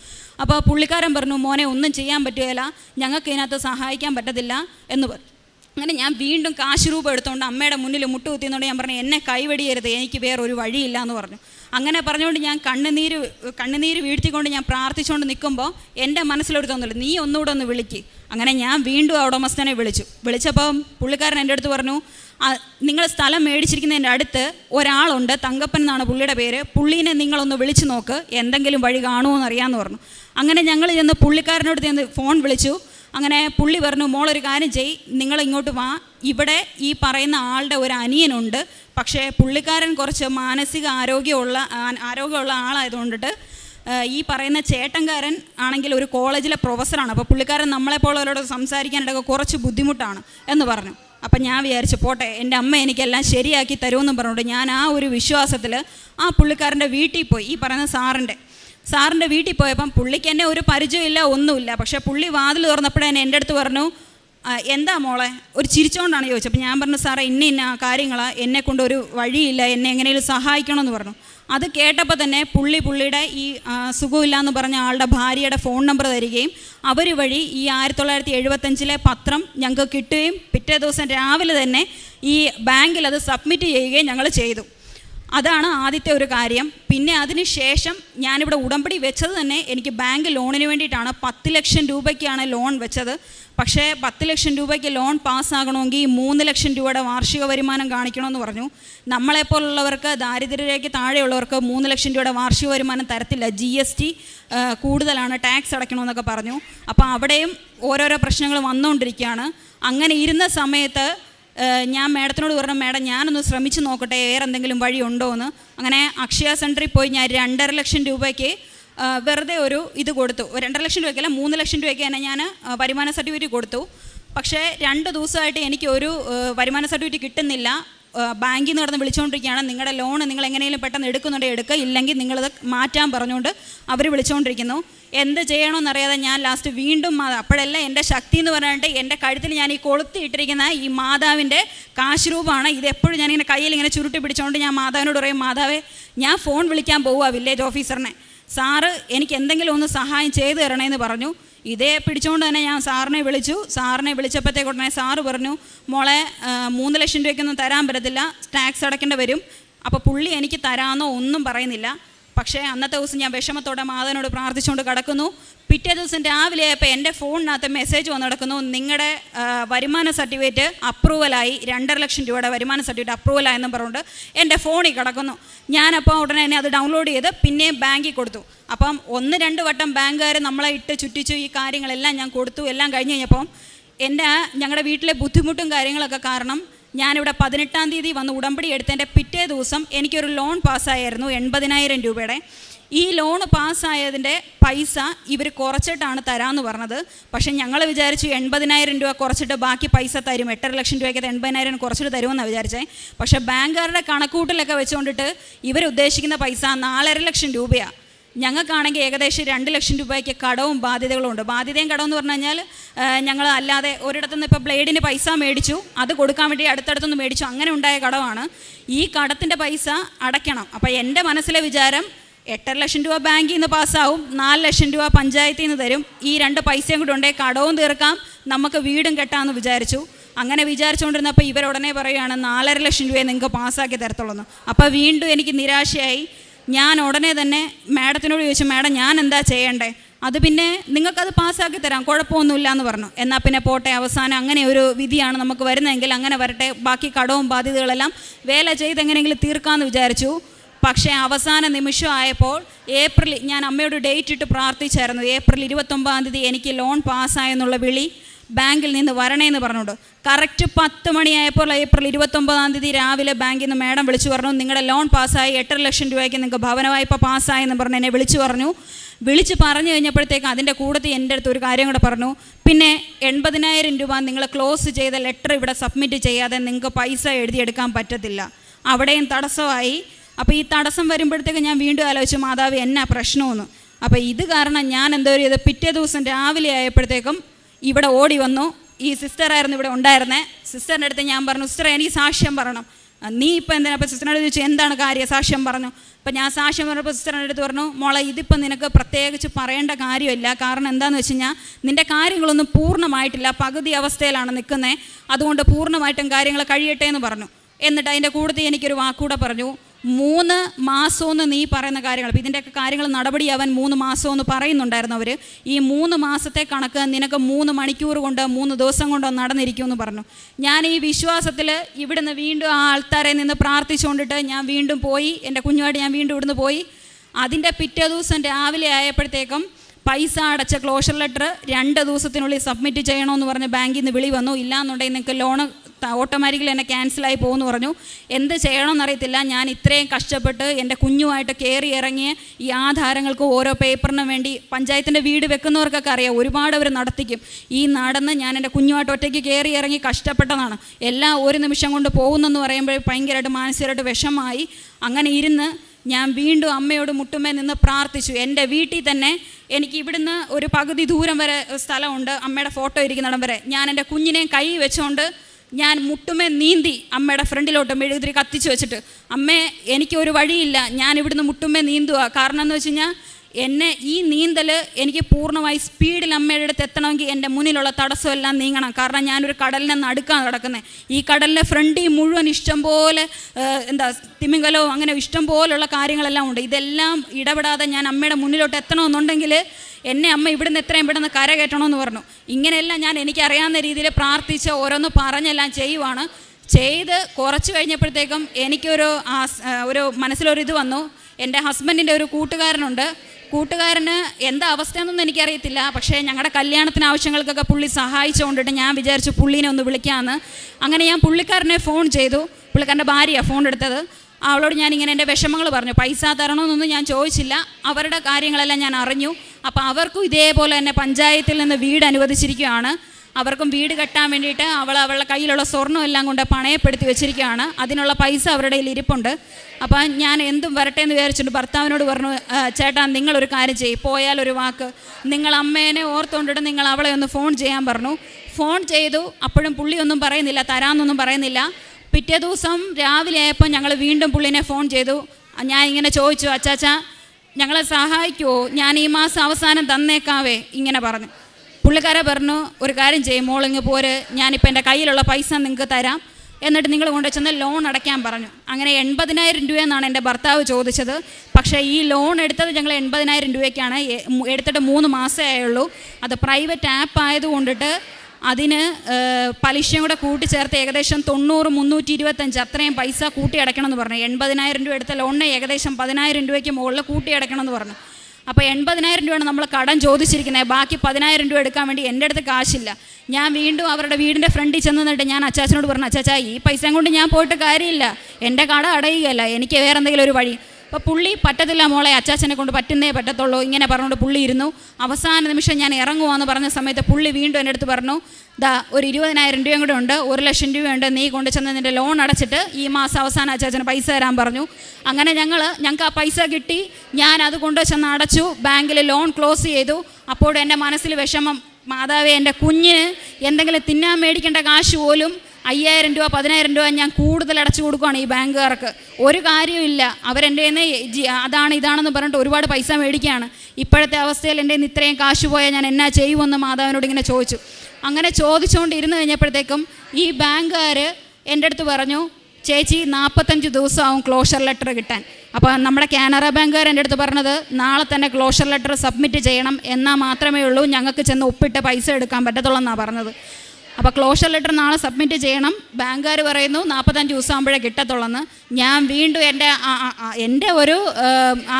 അപ്പോൾ പുള്ളിക്കാരൻ പറഞ്ഞു മോനെ ഒന്നും ചെയ്യാൻ പറ്റുകയില്ല ഞങ്ങൾക്ക് ഇതിനകത്ത് സഹായിക്കാൻ പറ്റത്തില്ല. എന്ന് പറഞ്ഞു. അങ്ങനെ ഞാൻ വീണ്ടും കാശ് രൂപ എടുത്തുകൊണ്ട് അമ്മയുടെ മുന്നിൽ മുട്ടുകുത്തിയെന്നുകൊണ്ട് ഞാൻ പറഞ്ഞു എന്നെ കൈവടിയരുത് എനിക്ക് വേറൊരു വഴിയില്ല എന്ന് പറഞ്ഞു. അങ്ങനെ പറഞ്ഞുകൊണ്ട് ഞാൻ കണ്ണുനീര് കണ്ണുനീര് വീഴ്ത്തിക്കൊണ്ട് ഞാൻ പ്രാർത്ഥിച്ചുകൊണ്ട് നിൽക്കുമ്പോൾ എന്റെ മനസ്സിലൊരു തോന്നുന്നില്ല നീ ഒന്നുകൂടെ ഒന്ന് വിളിക്ക്. അങ്ങനെ ഞാൻ വീണ്ടും ആ ഉടമസ്ഥനെ വിളിച്ചു. വിളിച്ചപ്പോൾ പുള്ളിക്കാരൻ എന്റെ അടുത്ത് പറഞ്ഞു നിങ്ങൾ സ്ഥലം മേടിച്ചിരിക്കുന്നതിന്റെ അടുത്ത് ഒരാളുണ്ട് തങ്കപ്പൻ എന്നാണ് പുള്ളിയുടെ പേര് പുള്ളീനെ നിങ്ങളൊന്ന് വിളിച്ചു നോക്ക് എന്തെങ്കിലും വഴി കാണുമോ എന്ന് അറിയാമെന്ന് പറഞ്ഞു. അങ്ങനെ ഞങ്ങൾ ചെന്ന് പുള്ളിക്കാരനോട് ചെന്ന് ഫോൺ വിളിച്ചു. അങ്ങനെ പുള്ളി പറഞ്ഞു മോളൊരു കാര്യം ചെയ് നിങ്ങൾ ഇങ്ങോട്ട് വാ. ഇവിടെ ഈ പറയുന്ന ആളുടെ ഒരു അനിയനുണ്ട്. പക്ഷേ പുള്ളിക്കാരൻ കുറച്ച് മാനസിക ആരോഗ്യമുള്ള ആരോഗ്യമുള്ള ആളായതുകൊണ്ടിട്ട് ഈ പറയുന്ന ചേട്ടൻകാരൻ ആണെങ്കിൽ ഒരു കോളേജിലെ പ്രൊഫസറാണ്. അപ്പോൾ പുള്ളിക്കാരൻ നമ്മളെപ്പോലുള്ളവരോട് സംസാരിക്കാനായിട്ടൊക്കെ കുറച്ച് ബുദ്ധിമുട്ടാണ് എന്ന് പറഞ്ഞു. അപ്പം ഞാൻ വിചാരിച്ചു പോട്ടെ എന്റെ അമ്മ എനിക്കെല്ലാം ശരിയാക്കി തരുമെന്നും പറഞ്ഞുകൊണ്ട് ഞാൻ ആ ഒരു വിശ്വാസത്തിൽ ആ പുള്ളിക്കാരന്റെ വീട്ടിൽ പോയി ഈ പറയുന്ന സാറിന്റെ സാറിന്റെ വീട്ടിൽ പോയപ്പം പുള്ളിക്ക് എന്നെ ഒരു പരിചയമില്ല ഒന്നുമില്ല. പക്ഷേ പുള്ളി വാതിൽ തുറന്നപ്പോഴേ എന്റെ അടുത്ത് പറഞ്ഞു എന്താ മോളെ? ഒരു ചിരിച്ചുകൊണ്ടാണ് ചോദിച്ചത്. അപ്പം ഞാൻ പറഞ്ഞു സാറേ ഇന്ന ഇന്ന കാര്യങ്ങളാണ് എന്നെ കൊണ്ടൊരു വഴിയില്ല എന്നെ എങ്ങനെയും സഹായിക്കണമെന്ന് പറഞ്ഞു. അത് കേട്ടപ്പോൾ തന്നെ പുള്ളി പുള്ളിയുടെ ഈ സുഖമില്ല എന്ന് പറഞ്ഞ ആളുടെ ഭാര്യയുടെ ഫോൺ നമ്പർ തരികയും അവർ വഴി ഈ ആയിരത്തി തൊള്ളായിരത്തി എഴുപത്തഞ്ചിലെ പത്രം ഞങ്ങൾക്ക് കിട്ടുകയും പിറ്റേ ദിവസം രാവിലെ തന്നെ ഈ ബാങ്കിൽ അത് സബ്മിറ്റ് ചെയ്യുകയും ഞങ്ങൾ ചെയ്തു. അതാണ് ആദ്യത്തെ ഒരു കാര്യം. പിന്നെ അതിനുശേഷം ഞാനിവിടെ ഉടമ്പടി വെച്ചത് തന്നെ എനിക്ക് ബാങ്ക് ലോണിന് വേണ്ടിയിട്ടാണ്. പത്ത് ലക്ഷം രൂപയ്ക്കാണ് ലോൺ വെച്ചത്. പക്ഷേ പത്ത് ലക്ഷം രൂപയ്ക്ക് ലോൺ പാസ്സാകണമെങ്കിൽ മൂന്ന് ലക്ഷം രൂപയുടെ വാർഷിക വരുമാനം കാണിക്കണമെന്ന് പറഞ്ഞു. നമ്മളെപ്പോലുള്ളവർക്ക് ദാരിദ്ര്യരേഖയ്ക്ക് താഴെയുള്ളവർക്ക് മൂന്ന് ലക്ഷം രൂപയുടെ വാർഷിക വരുമാനം തരത്തില്ല. ജി എസ് ടി കൂടുതലാണ്. ടാക്സ് അടയ്ക്കണമെന്നൊക്കെ പറഞ്ഞു. അപ്പോൾ അവിടെയും ഓരോരോ പ്രശ്നങ്ങൾ വന്നുകൊണ്ടിരിക്കുകയാണ്. അങ്ങനെ ഇരുന്ന സമയത്ത് ഞാൻ മാഡത്തിനോട് പറഞ്ഞു മാഡം ഞാനൊന്ന് ശ്രമിച്ചു നോക്കട്ടെ വേറെ എന്തെങ്കിലും വഴി ഉണ്ടോ എന്ന് അങ്ങനെ അക്ഷയ സെന്ററിൽ പോയി ഞാൻ രണ്ടര ലക്ഷം രൂപയ്ക്ക് വെറുതെ ഒരു ഇത് കൊടുത്തു. രണ്ടര ലക്ഷം രൂപയ്ക്കല്ല മൂന്ന് ലക്ഷം രൂപയ്ക്ക് തന്നെ ഞാൻ വരുമാന സർട്ടിഫിക്കറ്റ് കൊടുത്തു. പക്ഷേ രണ്ട് ദിവസമായിട്ട് എനിക്ക് ഒരു വരുമാന സർട്ടിഫിക്കറ്റ് കിട്ടുന്നില്ല. ബാങ്കിൽ നിന്ന് കിടന്ന് വിളിച്ചുകൊണ്ടിരിക്കുകയാണ് നിങ്ങളുടെ ലോൺ നിങ്ങൾ എങ്ങനെയും പെട്ടെന്ന് എടുക്കുന്നുണ്ടെങ്കിൽ എടുക്കുക ഇല്ലെങ്കിൽ നിങ്ങളത് മാറ്റാൻ പറഞ്ഞുകൊണ്ട് അവർ വിളിച്ചുകൊണ്ടിരിക്കുന്നു എന്ത് ചെയ്യണമെന്ന് അറിയാതെ ഞാൻ ലാസ്റ്റ് വീണ്ടും അപ്പോഴല്ല എന്റെ ശക്തി എന്ന് പറഞ്ഞിട്ട് എന്റെ കഴുത്തിൽ ഞാൻ ഈ കൊളുത്തിയിട്ടിരിക്കുന്ന ഈ മാതാവിന്റെ കാശ് രൂപമാണ്. ഇത് എപ്പോഴും ഞാനിങ്ങനെ കയ്യിൽ ഇങ്ങനെ ചുരുട്ടി പിടിച്ചുകൊണ്ട് ഞാൻ മാതാവിനോട് പറയും മാതാവേ ഞാൻ ഫോൺ വിളിക്കാൻ പോവുക വില്ലേജ് ഓഫീസറിനെ സാറ് എനിക്ക് എന്തെങ്കിലും ഒന്ന് സഹായം ചെയ്തു തരണേന്ന് പറഞ്ഞു. ഇതേ പിടിച്ചുകൊണ്ട് തന്നെ ഞാൻ സാറിനെ വിളിച്ചു. സാറിനെ വിളിച്ചപ്പോഴത്തേക്ക് ഉടനെ സാറ് പറഞ്ഞു മോളെ മൂന്ന് ലക്ഷം രൂപയ്ക്കൊന്നും തരാൻ പറ്റത്തില്ല. ടാക്സ് അടയ്ക്കേണ്ടി വരും. അപ്പോൾ പുള്ളി എനിക്ക് തരാമെന്നോ ഒന്നും പറയുന്നില്ല. പക്ഷേ അന്നത്തെ ദിവസം ഞാൻ വിഷമത്തോടെ മാധവനോട് പ്രാർത്ഥിച്ചുകൊണ്ട് കിടക്കുന്നു. പിറ്റേ ദിവസം രാവിലെ ആയപ്പോൾ എന്റെ ഫോണിനകത്ത് മെസ്സേജ് വന്ന് കിടക്കുന്നു നിങ്ങളുടെ വരുമാന സർട്ടിഫിക്കറ്റ് അപ്രൂവലായി രണ്ടര ലക്ഷം രൂപയുടെ വരുമാന സർട്ടിഫിക്കറ്റ് അപ്രൂവലായെന്നും പറഞ്ഞുകൊണ്ട് എന്റെ ഫോണിൽ കിടക്കുന്നു. ഞാനപ്പോൾ ഉടനെ തന്നെ അത് ഡൗൺലോഡ് ചെയ്ത് പിന്നെയും ബാങ്കിൽ കൊടുത്തു. അപ്പം ഒന്ന് രണ്ട് വട്ടം ബാങ്കുകാർ നമ്മളെ ഇട്ട് ചുറ്റിച്ചു ഈ കാര്യങ്ങളെല്ലാം ഞാൻ കൊടുത്തു. എല്ലാം കഴിഞ്ഞ് കഴിഞ്ഞപ്പം എന്റെ ഞങ്ങളുടെ വീട്ടിലെ ബുദ്ധിമുട്ടും കാര്യങ്ങളൊക്കെ കാരണം ഞാനിവിടെ പതിനെട്ടാം തീയതി വന്ന് ഉടമ്പടി എടുത്തതിന്റെ പിറ്റേ ദിവസം എനിക്കൊരു ലോൺ പാസ്സായിരുന്നു എൺപതിനായിരം രൂപയുടെ. ഈ ലോൺ പാസ്സായതിന്റെ പൈസ ഇവർ കുറച്ചിട്ടാണ് തരാമെന്ന് പറഞ്ഞത്. പക്ഷേ ഞങ്ങൾ വിചാരിച്ചു എൺപതിനായിരം രൂപ കുറച്ചിട്ട് ബാക്കി പൈസ തരും എട്ടര ലക്ഷം രൂപയ്ക്ക് എൺപതിനായിരം കുറച്ചിട്ട് തരുമെന്നാണ് വിചാരിച്ചത് പക്ഷേ ബാങ്കുകാരുടെ കണക്കൂട്ടിലൊക്കെ വെച്ചുകൊണ്ടിട്ട് ഇവരുദ്ദേശിക്കുന്ന പൈസ നാലര ലക്ഷം രൂപയാണ് ഞങ്ങൾക്കാണെങ്കിൽ ഏകദേശം രണ്ട് ലക്ഷം രൂപയ്ക്ക് കടവും ബാധ്യതകളും ഉണ്ട് ബാധ്യതയും കടവും എന്ന് പറഞ്ഞു കഴിഞ്ഞാൽ ഞങ്ങൾ അല്ലാതെ ഒരിടത്തുനിന്ന് ഇപ്പോൾ ബ്ലേഡിന് പൈസ മേടിച്ചു അത് കൊടുക്കാൻ വേണ്ടി അടുത്തടുത്തുനിന്ന് മേടിച്ചു അങ്ങനെ ഉണ്ടായ കടമാണ്. ഈ കടത്തിന്റെ പൈസ അടയ്ക്കണം. അപ്പോൾ എന്റെ മനസ്സിലെ വിചാരം എട്ടര ലക്ഷം രൂപ ബാങ്കിൽ നിന്ന് പാസ്സാവും നാല് ലക്ഷം രൂപ പഞ്ചായത്തിൽ നിന്ന് തരും. ഈ രണ്ട് പൈസയും കൂടെ ഉണ്ടെങ്കിൽ കടവും തീർക്കാം നമുക്ക് വീടും കെട്ടാമെന്ന് വിചാരിച്ചു. അങ്ങനെ വിചാരിച്ചുകൊണ്ടിരുന്നപ്പോൾ ഇവരുടനെ പറയുകയാണ് നാലര ലക്ഷം രൂപയെ നിങ്ങൾക്ക് പാസ്സാക്കി തരത്തുള്ളൂ അപ്പോൾ വീണ്ടും എനിക്ക് നിരാശയായി ഞാൻ ഉടനെ തന്നെ മാഡത്തിനോട് ചോദിച്ചു മാഡം ഞാൻ എന്താ ചെയ്യണ്ടേ? അത് പിന്നെ നിങ്ങൾക്കത് പാസ്സാക്കി തരാം കുഴപ്പമൊന്നുമില്ല എന്ന് പറഞ്ഞു. എന്നാൽ പിന്നെ പോട്ടെ അവസാനം അങ്ങനെ ഒരു വിധിയാണ് നമുക്ക് വരുന്നതെങ്കിൽ അങ്ങനെ വരട്ടെ ബാക്കി കടവും ബാധ്യതകളെല്ലാം വേല ചെയ്ത് എങ്ങനെയെങ്കിലും തീർക്കാമെന്ന് വിചാരിച്ചു. പക്ഷേ അവസാന നിമിഷം ആയപ്പോൾ ഏപ്രിൽ ഞാൻ അമ്മയോട് ഡേറ്റ് ഇട്ട് പ്രാർത്ഥിച്ചായിരുന്നു. ഏപ്രിൽ ഇരുപത്തൊമ്പതാം തീയതി എനിക്ക് ലോൺ പാസ്സായെന്നുള്ള വിളി ബാങ്കിൽ നിന്ന് വരണേന്ന് പറഞ്ഞുകൊണ്ട് കറക്റ്റ് പത്ത് മണിയായപ്പോൾ ഏപ്രിൽ ഇരുപത്തൊമ്പതാം തീയതി രാവിലെ ബാങ്കിൽ നിന്ന് മാഡം വിളിച്ചു പറഞ്ഞു നിങ്ങളുടെ ലോൺ പാസ്സായി എട്ടര ലക്ഷം രൂപയ്ക്ക് നിങ്ങൾക്ക് ഭവന വായ്പ പാസ്സായെന്ന് പറഞ്ഞ് എന്നെ വിളിച്ചു പറഞ്ഞു. വിളിച്ച് പറഞ്ഞു കഴിഞ്ഞപ്പോഴത്തേക്ക് അതിന്റെ കൂടത്തിൽ എന്റെ അടുത്ത് ഒരു കാര്യം കൂടെ പറഞ്ഞു പിന്നെ എൺപതിനായിരം രൂപ നിങ്ങൾ ക്ലോസ് ചെയ്ത ലെറ്റർ ഇവിടെ സബ്മിറ്റ് ചെയ്യാതെ നിങ്ങൾക്ക് പൈസ എഴുതിയെടുക്കാൻ പറ്റത്തില്ല. അവിടെയും തടസ്സമായി. അപ്പോൾ ഈ തടസ്സം വരുമ്പോഴത്തേക്ക് ഞാൻ വീണ്ടും ആലോചിച്ചു മാതാവ് എന്നാ പ്രശ്നമെന്ന്? അപ്പോൾ ഇത് കാരണം ഞാൻ എന്തോ ചെയ്ത് പിറ്റേ ദിവസം രാവിലെ ആയപ്പോഴത്തേക്കും ഇവിടെ ഓടി വന്നു. ഈ സിസ്റ്ററായിരുന്നു ഇവിടെ ഉണ്ടായിരുന്നത് സിസ്റ്ററിന്റെ അടുത്ത് ഞാൻ പറഞ്ഞു സിസ്റ്റർ എനിക്ക് സാക്ഷ്യം പറയണം. നീ ഇപ്പം എന്തിനാ അപ്പോൾ സിസ്റ്ററിനോട് ചോദിച്ചു? എന്താണ് കാര്യം? സാക്ഷ്യം പറഞ്ഞു. അപ്പം ഞാൻ സാക്ഷ്യം പറഞ്ഞപ്പോൾ സിസ്റ്ററിന്റെ അടുത്ത് പറഞ്ഞു മോളെ ഇതിപ്പം നിനക്ക് പ്രത്യേകിച്ച് പറയേണ്ട കാര്യമില്ല. കാരണം എന്താണെന്ന് വെച്ച് കഴിഞ്ഞാൽ നിന്റെ കാര്യങ്ങളൊന്നും പൂർണമായിട്ടില്ല. പകുതി അവസ്ഥയിലാണ് നിൽക്കുന്നത് അതുകൊണ്ട് പൂർണമായിട്ടും കാര്യങ്ങൾ കഴിയട്ടെ എന്ന് പറഞ്ഞു. എന്നിട്ട് അതിന്റെ കൂടുതൽ എനിക്കൊരു വാക്കൂടെ പറഞ്ഞു. മൂന്ന് മാസമെന്ന് നീ പറയുന്ന കാര്യങ്ങൾ. അപ്പോൾ ഇതിന്റെയൊക്കെ കാര്യങ്ങൾ അവൻ മൂന്ന് മാസമെന്ന് പറയുന്നുണ്ടായിരുന്നു അവർ ഈ മൂന്ന് മാസത്തെ കണക്ക് നിനക്ക് മൂന്ന് മണിക്കൂർ കൊണ്ട് മൂന്ന് ദിവസം കൊണ്ടോ നടന്നിരിക്കുമെന്ന് പറഞ്ഞു. ഞാൻ ഈ വിശ്വാസത്തിൽ ഇവിടുന്ന് വീണ്ടും ആ ആൾക്കാരെ നിന്ന് പ്രാർത്ഥിച്ചുകൊണ്ടിട്ട് ഞാൻ വീണ്ടും പോയി. എന്റെ കുഞ്ഞുമായിട്ട് ഞാൻ വീണ്ടും ഇവിടുന്ന് പോയി. അതിന്റെ പിറ്റേ ദിവസം രാവിലെ ആയപ്പോഴത്തേക്കും പൈസ അടച്ച ക്ലോഷർ ലെറ്റർ രണ്ട് ദിവസത്തിനുള്ളിൽ സബ്മിറ്റ് ചെയ്യണമെന്ന് പറഞ്ഞ് ബാങ്കിൽ നിന്ന് വിളി വന്നു. ഇല്ലാന്നുണ്ടെങ്കിൽ നിങ്ങൾക്ക് ലോണ് ഓട്ടോമാറ്റിക്കലി എന്നെ ക്യാൻസലായി പോകുമെന്ന് പറഞ്ഞു. എന്ത് ചെയ്യണമെന്നറിയത്തില്ല. ഞാൻ ഇത്രയും കഷ്ടപ്പെട്ട് എന്റെ കുഞ്ഞുമായിട്ട് കയറി ഇറങ്ങിയ ഈ ആധാരങ്ങൾക്ക് ഓരോ പേപ്പറിനും വേണ്ടി പഞ്ചായത്തിന്റെ വീട് വെക്കുന്നവർക്കൊക്കെ അറിയാം. ഒരുപാട് അവർ നടത്തിക്കും. ഈ നടന്ന് ഞാൻ എന്റെ കുഞ്ഞുമായിട്ട് ഒറ്റയ്ക്ക് കയറി ഇറങ്ങി കഷ്ടപ്പെട്ടതാണ്. എല്ലാം ഒരു നിമിഷം കൊണ്ട് പോകുന്നെന്ന് പറയുമ്പോൾ ഭയങ്കരമായിട്ട് മാനസികമായിട്ട് വിഷമായി അങ്ങനെ ഇരുന്ന് ഞാൻ വീണ്ടും അമ്മയോട് മുട്ടുമേ നിന്ന് പ്രാർത്ഥിച്ചു. എന്റെ വീട്ടിൽ തന്നെ എനിക്ക് ഇവിടുന്ന് ഒരു പകുതി ദൂരം വരെ സ്ഥലമുണ്ട്. അമ്മയുടെ ഫോട്ടോ ഇരിക്കുന്നിടം വരെ. ഞാൻ എന്റെ കുഞ്ഞിനെയും കൈ വെച്ചുകൊണ്ട് ഞാൻ മുട്ടുമേ നീന്തി അമ്മയുടെ ഫ്രണ്ടിലോട്ട് മെഴുകുതിരി കത്തിച്ചു വെച്ചിട്ട് അമ്മേ എനിക്ക് ഒരു വഴിയില്ല. ഞാൻ ഇവിടുന്ന് മുട്ടുമേ നീന്തുക കാരണം എന്ന് വെച്ച് കഴിഞ്ഞാൽ എന്നെ ഈ നീന്തൽ എനിക്ക് പൂർണമായി സ്പീഡിൽ അമ്മയുടെ അടുത്ത് എത്തണമെങ്കിൽ എന്റെ മുന്നിലുള്ള തടസ്സമെല്ലാം നീങ്ങണം. കാരണം ഞാനൊരു കടലിനെ നടുക്കാണ് കിടക്കുന്നത് ഈ കടലിന്റെ ഫ്രണ്ടിൽ മുഴുവൻ ഇഷ്ടം പോലെ എന്താ തിമിംഗലവും അങ്ങനെ ഇഷ്ടം പോലുള്ള കാര്യങ്ങളെല്ലാം ഉണ്ട്. ഇതെല്ലാം ഇടപെടാതെ ഞാൻ അമ്മയുടെ മുന്നിലോട്ട് എത്തണമെന്നുണ്ടെങ്കിൽ എന്നെ അമ്മ ഇവിടുന്ന് എത്രയും ഇവിടുന്ന് കര കയറ്റണമെന്ന് പറഞ്ഞു. ഇങ്ങനെയെല്ലാം ഞാൻ എനിക്കറിയാവുന്ന രീതിയിൽ പ്രാർത്ഥിച്ച് ഓരോന്ന് പറഞ്ഞെല്ലാം ചെയ്യുവാണ്. ചെയ്ത് കുറച്ച് കഴിഞ്ഞപ്പോഴത്തേക്കും എനിക്കൊരു ഒരു മനസ്സിലൊരു ഇത് വന്നു. എന്റെ ഹസ്ബൻഡിന്റെ ഒരു കൂട്ടുകാരനുണ്ട്. കൂട്ടുകാരന് എന്താ അവസ്ഥയെന്നൊന്നും എനിക്കറിയത്തില്ല. പക്ഷേ ഞങ്ങളുടെ കല്യാണത്തിന് ആവശ്യങ്ങൾക്കൊക്കെ പുള്ളി സഹായിച്ചുകൊണ്ടിട്ട് ഞാൻ വിചാരിച്ചു പുള്ളീനെ ഒന്ന് വിളിക്കാമെന്ന് അങ്ങനെ ഞാൻ പുള്ളിക്കാരനെ ഫോൺ ചെയ്തു. പുള്ളിക്കാരന്റെ ഭാര്യയാണ് ഫോൺ എടുത്തത്. അവളോട് ഞാൻ ഇങ്ങനെ എന്റെ വിഷമങ്ങൾ പറഞ്ഞു. പൈസ തരണമെന്നൊന്നും ഞാൻ ചോദിച്ചില്ല. അവരുടെ കാര്യങ്ങളെല്ലാം ഞാൻ അറിഞ്ഞു. അപ്പോൾ അവർക്കും ഇതേപോലെ തന്നെ പഞ്ചായത്തിൽ നിന്ന് വീട് അനുവദിച്ചിരിക്കുകയാണ്. അവർക്കും വീട് കെട്ടാൻ വേണ്ടിയിട്ട് അവൾ അവളുടെ കയ്യിലുള്ള സ്വർണം എല്ലാം കൊണ്ട് പണയപ്പെടുത്തി വെച്ചിരിക്കുകയാണ്. അതിനുള്ള പൈസ അവരുടെ കയ്യിൽ ഇരിപ്പുണ്ട്. അപ്പോൾ ഞാൻ എന്തും വരട്ടെ എന്ന് വിചാരിച്ചിട്ട് ഭർത്താവിനോട് പറഞ്ഞു "ആ, ചേട്ടാ നിങ്ങളൊരു കാര്യം ചെയ്യും. പോയാൽ ഒരു വാക്ക്. നിങ്ങൾ അമ്മേനെ ഓർത്തുകൊണ്ടിട്ട് നിങ്ങൾ അവളെ ഒന്ന് ഫോൺ ചെയ്യാൻ പറഞ്ഞു. ഫോൺ ചെയ്തു. അപ്പോഴും പുള്ളി ഒന്നും പറയുന്നില്ല. തരാമെന്നൊന്നും പറയുന്നില്ല. പിറ്റേ ദിവസം രാവിലെ ആയപ്പോൾ ഞങ്ങൾ വീണ്ടും പുള്ളിനെ ഫോൺ ചെയ്തു. ഞാൻ ഇങ്ങനെ ചോദിച്ചു അച്ചാച്ച ഞങ്ങളെ സഹായിക്കുമോ ഞാൻ ഈ മാസം അവസാനം തന്നേക്കാവേ ഇങ്ങനെ പറഞ്ഞു. പുള്ളിക്കാരെ പറഞ്ഞു ഒരു കാര്യം ചെയ്യും മോളിങ്ങ് പോര്. ഞാനിപ്പോൾ എന്റെ കയ്യിലുള്ള പൈസ നിങ്ങൾക്ക് തരാം. എന്നിട്ട് നിങ്ങൾ കൊണ്ടു ചെന്ന് ലോൺ അടയ്ക്കാൻ പറഞ്ഞു. അങ്ങനെ എൺപതിനായിരം രൂപയെന്നാണ് എന്റെ ഭർത്താവ് ചോദിച്ചത്. പക്ഷേ ഈ ലോൺ എടുത്തത് ഞങ്ങൾ എൺപതിനായിരം രൂപയ്ക്കാണ്. എടുത്തിട്ട് മൂന്ന് മാസമേ ആയുള്ളൂ. അത് പ്രൈവറ്റ് ആപ്പ് ആയതുകൊണ്ടിട്ട് അതിന് പലിശയും കൂടെ കൂട്ടിച്ചേർത്ത് ഏകദേശം തൊണ്ണൂറ് മുന്നൂറ്റി ഇരുപത്തഞ്ച് അത്രയും പൈസ കൂട്ടി അടയ്ക്കണം എന്ന് പറഞ്ഞു. എൺപതിനായിരം രൂപ എടുത്ത ലോണിന് ഏകദേശം പതിനായിരം രൂപയ്ക്ക് മുകളിൽ കൂട്ടി അടയ്ക്കണം എന്ന് പറഞ്ഞു. അപ്പോൾ എൺപതിനായിരം രൂപയാണ് നമ്മൾ കടം ചോദിച്ചിരിക്കുന്നത്. ബാക്കി പതിനായിരം രൂപ എടുക്കാൻ വേണ്ടി എന്റെ അടുത്ത് കാശില്ല. ഞാൻ വീണ്ടും അവരുടെ വീടിന്റെ ഫ്രണ്ടിൽ ചെന്ന് നിന്നിട്ട് ഞാൻ അച്ചാച്ചനോട് പറഞ്ഞു അച്ചാച്ചാ ഈ പൈസയും കൊണ്ട് ഞാൻ പോയിട്ട് കാര്യമില്ല. എന്റെ കട അടയുകയല്ല. എനിക്ക് വേറെ എന്തെങ്കിലും ഒരു വഴി അപ്പോൾ പുള്ളി പറ്റത്തില്ല മോളെ അച്ചാച്ചനെ കൊണ്ട് പറ്റുന്നേ പറ്റത്തുള്ളൂ. ഇങ്ങനെ പറഞ്ഞുകൊണ്ട് പുള്ളി ഇരുന്നു. അവസാന നിമിഷം ഞാൻ ഇറങ്ങുവാന്ന് പറഞ്ഞ സമയത്ത് പുള്ളി വീണ്ടും എന്റെ അടുത്ത് പറഞ്ഞു ദാ ഒരു ഇരുപതിനായിരം രൂപയും കൂടെ ഉണ്ട് ഒരു ലക്ഷം രൂപയുണ്ട് നീ കൊണ്ട് ചെന്ന് നിന്റെ ലോൺ അടച്ചിട്ട് ഈ മാസം അവസാനം അച്ചാച്ചന് പൈസ തരാൻ പറഞ്ഞു. അങ്ങനെ ഞങ്ങൾ ഞങ്ങൾക്ക് ആ പൈസ കിട്ടി. ഞാൻ അത് കൊണ്ട് ചെന്ന് അടച്ചു ബാങ്കിൽ ലോൺ ക്ലോസ് ചെയ്തു. അപ്പോഴും എന്റെ മനസ്സിൽ വിഷമം മാതാവേ എന്റെ കുഞ്ഞിന് എന്തെങ്കിലും തിന്നാൻ മേടിക്കേണ്ട കാശ് പോലും അയ്യായിരം രൂപ പതിനായിരം രൂപ ഞാൻ കൂടുതൽ അടച്ചു കൊടുക്കുകയാണ് ഈ ബാങ്കുകാർക്ക്. ഒരു കാര്യമില്ല അവരെന്റെ അതാണ് ഇതാണെന്ന് പറഞ്ഞിട്ട് ഒരുപാട് പൈസ മേടിക്കുകയാണ്. ഇപ്പോഴത്തെ അവസ്ഥയിൽ എന്റെ നിന്ന് ഇത്രയും കാശ് പോയാൽ ഞാൻ എന്നാ ചെയ്യുമെന്ന് മാതാവിനോട് ഇങ്ങനെ ചോദിച്ചു. അങ്ങനെ ചോദിച്ചുകൊണ്ട് ഇരുന്ന് കഴിഞ്ഞപ്പോഴത്തേക്കും ഈ ബാങ്കുകാർ എന്റെ അടുത്ത് പറഞ്ഞു ചേച്ചി നാൽപ്പത്തഞ്ച് ദിവസമാവും ക്ലോഷർ ലെറ്റർ കിട്ടാൻ. അപ്പോൾ നമ്മുടെ കാനറ ബാങ്കുകാർ എന്റെ അടുത്ത് പറഞ്ഞത് നാളെ തന്നെ ക്ലോഷർ ലെറ്റർ സബ്മിറ്റ് ചെയ്യണം. എന്നാൽ മാത്രമേ ഉള്ളൂ ഞങ്ങൾക്ക് ചെന്ന് ഒപ്പിട്ട് പൈസ എടുക്കാൻ പറ്റത്തുള്ളൂ എന്നാണ് പറഞ്ഞത്. അപ്പോൾ ക്ലോഷർ ലെറ്റർ നാളെ സബ്മിറ്റ് ചെയ്യണം. ബാങ്കുകാർ പറയുന്നു നാൽപ്പത്തഞ്ച് ദിവസം ആകുമ്പോഴേ കിട്ടത്തുള്ളെന്ന്. ഞാൻ വീണ്ടും എന്റെ എന്റെ ഒരു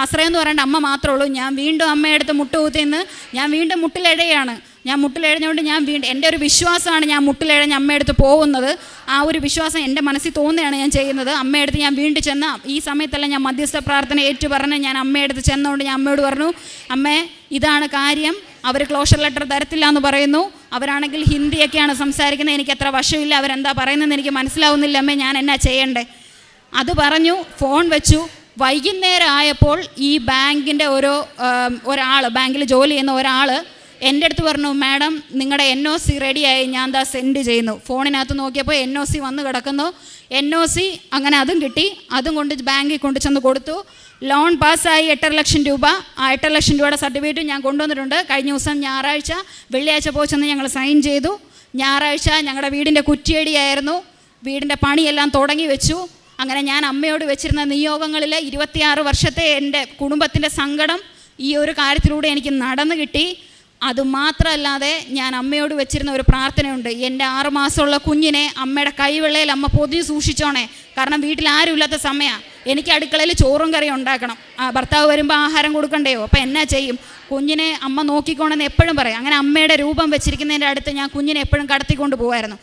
ആശ്രയം എന്ന് പറയേണ്ട അമ്മ മാത്രമേ ഉള്ളൂ. ഞാൻ വീണ്ടും അമ്മയെടുത്ത് മുട്ടുകൂത്തിന്ന് ഞാൻ വീണ്ടും മുട്ടിലഴയാണ്. ഞാൻ മുട്ടിലെഴഞ്ഞുകൊണ്ട് ഞാൻ വീണ്ടും എന്റെ ഒരു വിശ്വാസമാണ് ഞാൻ മുട്ടിലെഴഞ്ഞ് അമ്മയെടുത്ത് പോകുന്നത്. ആ ഒരു വിശ്വാസം എന്റെ മനസ്സിൽ തോന്നുകയാണ് ഞാൻ ചെയ്യുന്നത്. അമ്മയെടുത്ത് ഞാൻ വീണ്ടും ചെന്ന് ഈ സമയത്തെല്ലാം ഞാൻ മധ്യസ്ഥ പ്രാർത്ഥന ഏറ്റു പറഞ്ഞ് ഞാൻ അമ്മയെടുത്ത് ചെന്നുകൊണ്ട് ഞാൻ അമ്മയോട് പറഞ്ഞു അമ്മേ ഇതാണ് കാര്യം. അവർ ക്ലോഷർ ലെറ്റർ തരത്തില്ല എന്ന് പറയുന്നു. അവരാണെങ്കിൽ ഹിന്ദിയൊക്കെയാണ് സംസാരിക്കുന്നത്. എനിക്ക് അത്ര വശമില്ല. അവരെന്താ പറയുന്നതെന്ന് എനിക്ക് മനസ്സിലാവുന്നില്ല. അമ്മേ ഞാൻ എന്നാ ചെയ്യണ്ടേ? അത് പറഞ്ഞു ഫോൺ വെച്ചു. വൈകുന്നേരം ആയപ്പോൾ ഈ ബാങ്കിന്റെ ഒരു ഒരാൾ ബാങ്കിൽ ജോലി ചെയ്യുന്ന ഒരാൾ എന്റെ അടുത്ത് പറഞ്ഞു മാഡം നിങ്ങളുടെ എൻ ഒ സി റെഡിയായി ഞാൻ ദാ സെൻഡ് ചെയ്യുന്നു. ഫോണിനകത്ത് നോക്കിയപ്പോൾ എൻ ഒ സി വന്ന് കിടക്കുന്നു. എൻ ഒ സി അങ്ങനെ അതും കിട്ടി. അതും കൊണ്ട് ബാങ്കിൽ കൊണ്ടു ചെന്ന് കൊടുത്തു. ലോൺ പാസ്സായി എട്ടര ലക്ഷം രൂപ. ആ എട്ടര ലക്ഷം രൂപയുടെ സർട്ടിഫിക്കറ്റ് ഞാൻ കൊണ്ടുവന്നിട്ടുണ്ട്. കഴിഞ്ഞ ദിവസം ഞായറാഴ്ച വെള്ളിയാഴ്ച പോയി ചെന്ന് ഞങ്ങൾ സൈൻ ചെയ്തു. ഞായറാഴ്ച ഞങ്ങളുടെ വീടിന്റെ കുറ്റിയടിയായിരുന്നു. വീടിന്റെ പണിയെല്ലാം തുടങ്ങി വെച്ചു. അങ്ങനെ ഞാൻ അമ്മയോട് വെച്ചിരുന്ന നിയോഗങ്ങളിൽ ഇരുപത്തിയാറ് വർഷത്തെ എന്റെ കുടുംബത്തിന്റെ സങ്കടം ഈ ഒരു കാര്യത്തിലൂടെ എനിക്ക് നടന്നു കിട്ടി. അതുമാത്രമല്ലാതെ ഞാൻ അമ്മയോട് വെച്ചിരുന്ന ഒരു പ്രാർത്ഥനയുണ്ട്. എന്റെ ആറുമാസമുള്ള കുഞ്ഞിനെ അമ്മയുടെ കൈവെള്ളയിൽ അമ്മ പൊതി സൂക്ഷിച്ചോണേ. കാരണം വീട്ടിൽ ആരും ഇല്ലാത്ത സമയമാണ് എനിക്ക് അടുക്കളയിൽ ചോറും കറിയും ഉണ്ടാക്കണം. ഭർത്താവ് വരുമ്പോൾ ആഹാരം കൊടുക്കണ്ടയോ? അപ്പം എന്നാ ചെയ്യും? കുഞ്ഞിനെ അമ്മ നോക്കിക്കോണെന്ന് എപ്പോഴും പറയും. അങ്ങനെ അമ്മയുടെ രൂപം വെച്ചിരിക്കുന്നതിന്റെ അടുത്ത് ഞാൻ കുഞ്ഞിനെ എപ്പോഴും കടത്തിക്കൊണ്ട് പോകുമായിരുന്നു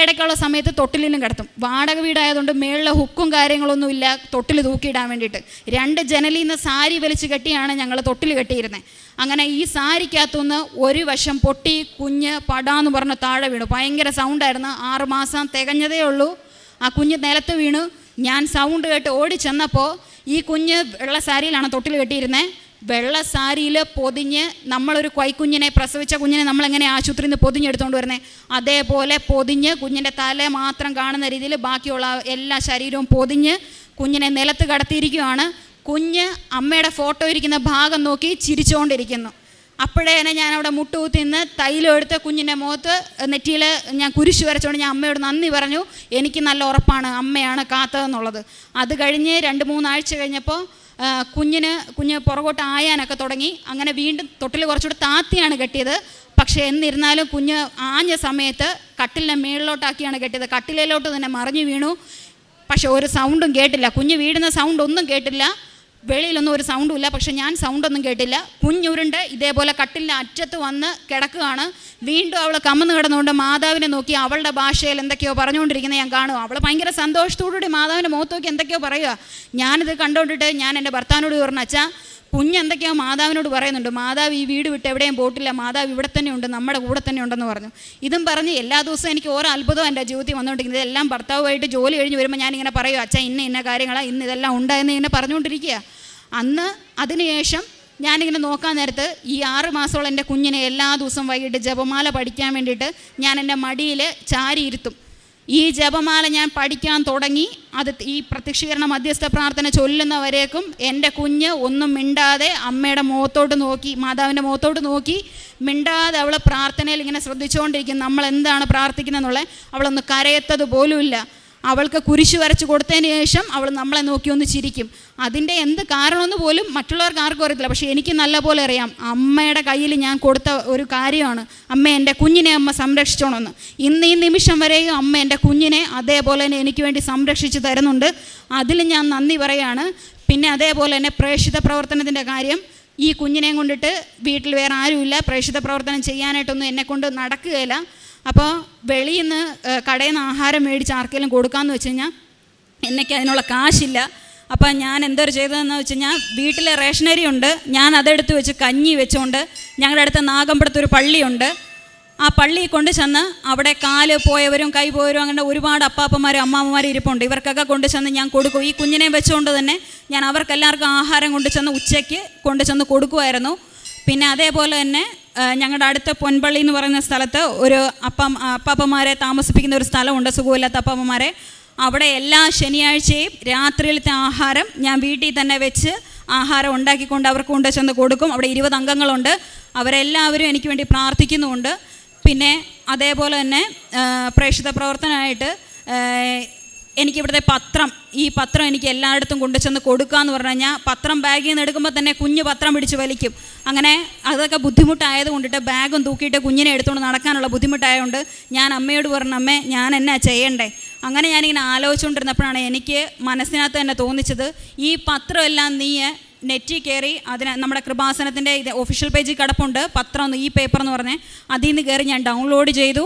ഇടയ്ക്കുള്ള സമയത്ത് തൊട്ടിലിനും കിടത്തും. വാടക വീടായതുകൊണ്ട് മേളിലെ ഹുക്കും കാര്യങ്ങളൊന്നും ഇല്ല. തൊട്ടിൽ തൂക്കിയിടാൻ വേണ്ടിയിട്ട്. രണ്ട് ജനലിൽ നിന്ന് സാരി വലിച്ച് കെട്ടിയാണ് ഞങ്ങൾ തൊട്ടിൽ കെട്ടിയിരുന്നത് അങ്ങനെ ഈ സാരിക്കകത്തുനിന്ന് ഒരു വശം പൊട്ടി കുഞ്ഞ് പടാന്ന് പറഞ്ഞ് താഴെ വീണു. ഭയങ്കര സൗണ്ടായിരുന്നു. ആറുമാസം തികഞ്ഞതേ ഉള്ളൂ. ആ കുഞ്ഞ് നിലത്ത് വീണു. ഞാൻ സൗണ്ട് കേട്ട് ഓടി ചെന്നപ്പോൾ ഈ കുഞ്ഞ് വെള്ള സാരിയിലാണ് തൊട്ടിൽ കെട്ടിയിരുന്നത് വെള്ള സാരിയിൽ പൊതിഞ്ഞ് നമ്മളൊരു കൈക്കുഞ്ഞിനെ പ്രസവിച്ച കുഞ്ഞിനെ നമ്മളെങ്ങനെ ആശുപത്രിയിൽ നിന്ന് പൊതിഞ്ഞെടുത്തുകൊണ്ട് വരുന്നത് അതേപോലെ പൊതിഞ്ഞ് കുഞ്ഞിന്റെ തല മാത്രം കാണുന്ന രീതിയിൽ ബാക്കിയുള്ള എല്ലാ ശരീരവും പൊതിഞ്ഞ് കുഞ്ഞിനെ നിലത്ത് കടത്തിയിരിക്കുകയാണ്. കുഞ്ഞ് അമ്മയുടെ ഫോട്ടോ ഇരിക്കുന്ന ഭാഗം നോക്കി ചിരിച്ചുകൊണ്ടിരിക്കുന്നു അപ്പോഴേ തന്നെ ഞാൻ അവിടെ മുട്ടുകുത്തി നിന്ന് തൈലം എടുത്ത് കുഞ്ഞിന്റെ മുഖത്ത് നെറ്റിയിൽ ഞാൻ കുരിശ് വരച്ചുകൊണ്ട് ഞാൻ അമ്മയോട് നന്ദി പറഞ്ഞു എനിക്ക് നല്ല ഉറപ്പാണ് അമ്മയാണ് കാത്തതെന്നുള്ളത്. അത് കഴിഞ്ഞ് രണ്ട് മൂന്നാഴ്ച കഴിഞ്ഞപ്പോൾ കുഞ്ഞിന് കുഞ്ഞ് പുറകോട്ട് ആയാനൊക്കെ തുടങ്ങി. അങ്ങനെ വീണ്ടും തൊട്ടിൽ കുറച്ചുകൂടെ താത്തിയാണ് കെട്ടിയത്. പക്ഷേ എന്നിരുന്നാലും കുഞ്ഞ് ആഞ്ഞ സമയത്ത് കട്ടിലിനെ മേളിലോട്ടാക്കിയാണ് കെട്ടിയത്. കട്ടിലയിലോട്ട് തന്നെ മറിഞ്ഞു വീണു. പക്ഷെ ഒരു സൗണ്ടും കേട്ടില്ല. കുഞ്ഞ് വീഴുന്ന സൗണ്ട് ഒന്നും കേട്ടില്ല. വെളിയിലൊന്നും ഒരു സൗണ്ടും ഇല്ല. പക്ഷെ ഞാൻ സൗണ്ടൊന്നും കേട്ടില്ല. കുഞ്ഞുരുണ്ട് ഇതേപോലെ കട്ടിലിന്റെ അറ്റത്ത് വന്ന് കിടക്കുകയാണ്. വീണ്ടും അവൾ കമ്മന്ന് കിടന്നുകൊണ്ട് മാതാവിനെ നോക്കി അവളുടെ ഭാഷയിൽ എന്തൊക്കെയോ പറഞ്ഞുകൊണ്ടിരിക്കുന്നത് ഞാൻ കാണും അവൾ ഭയങ്കര സന്തോഷത്തോടുകൂടി മാതാവിന്റെ മുഖത്ത് നോക്കി എന്തൊക്കെയോ പറയുക ഞാനിത് കണ്ടുകൊണ്ടിട്ട് ഞാൻ എന്റെ ഭർത്താവിനോട് പറഞ്ഞു അച്ഛാ കുഞ്ഞ് എന്തൊക്കെയാ മാതാവിനോട് പറയുന്നുണ്ട്. മാതാവ് ഈ വീട് വിട്ട് എവിടെയും പോട്ടില്ല മാതാവ് ഇവിടെ തന്നെ ഉണ്ട്. നമ്മുടെ കൂടെ തന്നെ ഉണ്ടെന്ന് പറഞ്ഞു. ഇതും പറഞ്ഞ് എല്ലാ ദിവസവും എനിക്ക് ഓരോ അത്ഭുതം എന്റെ ജീവിതത്തിൽ വന്നുകൊണ്ടിരിക്കുന്നത് ഇതെല്ലാം ഭർത്താവുമായിട്ട് ജോലി കഴിഞ്ഞ് വരുമ്പോൾ ഞാനിങ്ങനെ പറയും അച്ഛാ ഇന്ന ഇന്ന കാര്യങ്ങളാണ് ഇന്ന് ഇതെല്ലാം ഉണ്ടായെന്ന് ഇങ്ങനെ പറഞ്ഞുകൊണ്ടിരിക്കുക. അന്ന് അതിനുശേഷം ഞാനിങ്ങനെ നോക്കാൻ നേരത്ത് ഈ ആറ് മാസമുള്ള എന്റെ കുഞ്ഞിനെ എല്ലാ ദിവസവും വൈകിട്ട് ജപമാല പഠിക്കാൻ വേണ്ടിയിട്ട് ഞാൻ എന്റെ മടിയിൽ ചാരിയിരുത്തും. ഈ ജപമാല ഞാൻ പഠിക്കാൻ തുടങ്ങി. അത് ഈ പ്രത്യക്ഷീകരണ മധ്യസ്ഥ പ്രാർത്ഥന ചൊല്ലുന്നവരേക്കും എന്റെ കുഞ്ഞ് ഒന്നും മിണ്ടാതെ അമ്മയുടെ മുഖത്തോട്ട് നോക്കി മാതാവിന്റെ മുഖത്തോട്ട് നോക്കി മിണ്ടാതെ അവൾ പ്രാർത്ഥനയിൽ ഇങ്ങനെ ശ്രദ്ധിച്ചുകൊണ്ടിരിക്കും നമ്മൾ എന്താണ് പ്രാർത്ഥിക്കുന്നതെന്നുള്ളത്? അവളൊന്ന് കരയത്തത് പോലുമില്ല. അവൾക്ക് കുരിശ് വരച്ച് കൊടുത്തതിന് ശേഷം അവൾ നമ്മളെ നോക്കി ഒന്ന് ചിരിക്കും. അതിന്റെ എന്ത് കാരണമെന്ന് പോലും മറ്റുള്ളവർക്ക് ആർക്കും അറിയത്തില്ല. പക്ഷേ എനിക്ക് നല്ലപോലെ അറിയാം. അമ്മയുടെ കയ്യിൽ ഞാൻ കൊടുത്ത ഒരു കാര്യമാണ്. അമ്മ എന്റെ കുഞ്ഞിനെ അമ്മ സംരക്ഷിച്ചോണമെന്ന് ഇന്ന് ഈ നിമിഷം വരെയും അമ്മ എന്റെ കുഞ്ഞിനെ അതേപോലെ തന്നെ എനിക്ക് വേണ്ടി സംരക്ഷിച്ച് തരുന്നുണ്ട്. അതിൽ ഞാൻ നന്ദി പറയാണ്. പിന്നെ അതേപോലെ തന്നെ പ്രേക്ഷിത പ്രവർത്തനത്തിന്റെ കാര്യം. ഈ കുഞ്ഞിനെയും കൊണ്ടിട്ട് വീട്ടിൽ വേറെ ആരുമില്ല. പ്രേക്ഷിത പ്രവർത്തനം ചെയ്യാനായിട്ടൊന്നും എന്നെക്കൊണ്ട് നടക്കുകയില്ല. അപ്പോൾ വെളിയിൽ നിന്ന് കടയിൽ നിന്ന് ആഹാരം മേടിച്ച് ആർക്കെങ്കിലും കൊടുക്കാമെന്ന് വെച്ച് കഴിഞ്ഞാൽ എന്നൊക്കെ അതിനുള്ള കാശില്ല. അപ്പം ഞാൻ എന്തൊരു ചെയ്തതെന്ന് വെച്ച് കഴിഞ്ഞാൽ വീട്ടിലെ റേഷനറി ഉണ്ട് ഞാൻ അതെടുത്ത് വെച്ച് കഞ്ഞി വെച്ചുകൊണ്ട് ഞങ്ങളുടെ അടുത്ത് നാഗമ്പടത്തൊരു പള്ളിയുണ്ട്. ആ പള്ളിയിൽ കൊണ്ട് ചെന്ന് അവിടെ കാൽ പോയവരും കൈ പോയവരും അങ്ങനെ ഒരുപാട് അപ്പാപ്പന്മാരും അമ്മാമ്മമാരും ഇരിപ്പുണ്ട്. ഇവർക്കൊക്കെ കൊണ്ട് ചെന്ന് ഞാൻ കൊടുക്കും. ഈ കുഞ്ഞിനെ വെച്ചുകൊണ്ട് തന്നെ ഞാൻ അവർക്കെല്ലാവർക്കും ആഹാരം കൊണ്ട് ചെന്ന് ഉച്ചയ്ക്ക് കൊണ്ട് ചെന്ന് കൊടുക്കുമായിരുന്നു പിന്നെ അതേപോലെ തന്നെ ഞങ്ങളുടെ അടുത്ത പൊൻപള്ളി എന്ന് പറയുന്ന സ്ഥലത്ത് ഒരു അപ്പ അപ്പാപ്പന്മാരെ താമസിപ്പിക്കുന്ന ഒരു സ്ഥലമുണ്ട് സുഖമില്ലാത്ത അപ്പാപ്പന്മാരെ. അവിടെ എല്ലാ ശനിയാഴ്ചയും രാത്രിയിലത്തെ ആഹാരം ഞാൻ വീട്ടിൽ തന്നെ വെച്ച് ആഹാരം ഉണ്ടാക്കിക്കൊണ്ട് അവർക്ക് കൊണ്ട് ചെന്ന് കൊടുക്കും. അവിടെ ഇരുപത് അംഗങ്ങളുണ്ട്. അവരെല്ലാവരും എനിക്ക് വേണ്ടി പ്രാർത്ഥിക്കുന്നുമുണ്ട്. പിന്നെ അതേപോലെ തന്നെ പ്രേക്ഷിത പ്രവർത്തനമായിട്ട് എനിക്കിവിടുത്തെ പത്രം ഈ പത്രം എനിക്ക് എല്ലായിടത്തും കൊണ്ടുചെന്ന് കൊടുക്കുക എന്ന് പറഞ്ഞു കഴിഞ്ഞാൽ പത്രം ബാഗിൽ നിന്ന് എടുക്കുമ്പോൾ തന്നെ കുഞ്ഞ് പത്രം പിടിച്ച് വലിക്കും. അങ്ങനെ അതൊക്കെ ബുദ്ധിമുട്ടായത് കൊണ്ടിട്ട് ബാഗും തൂക്കിയിട്ട് കുഞ്ഞിനെ എടുത്തുകൊണ്ട് നടക്കാനുള്ള ബുദ്ധിമുട്ടായതുകൊണ്ട് ഞാൻ അമ്മയോട് പറഞ്ഞു അമ്മേ ഞാൻ എന്നാ ചെയ്യണ്ടേ? അങ്ങനെ ഞാനിങ്ങനെ ആലോചിച്ചുകൊണ്ടിരുന്നപ്പോഴാണ് എനിക്ക് മനസ്സിനകത്ത് തന്നെ തോന്നിച്ചത് ഈ പത്രമെല്ലാം നീ നെറ്റിൽ കയറി അതിന് നമ്മുടെ കൃപാസനത്തിന്റെ ഇത് ഒഫീഷ്യൽ പേജിൽ കിടപ്പുണ്ട് പത്രം ഈ പേപ്പർ എന്ന് പറഞ്ഞ് അതിൽ നിന്ന് കയറി ഞാൻ ഡൗൺലോഡ് ചെയ്തു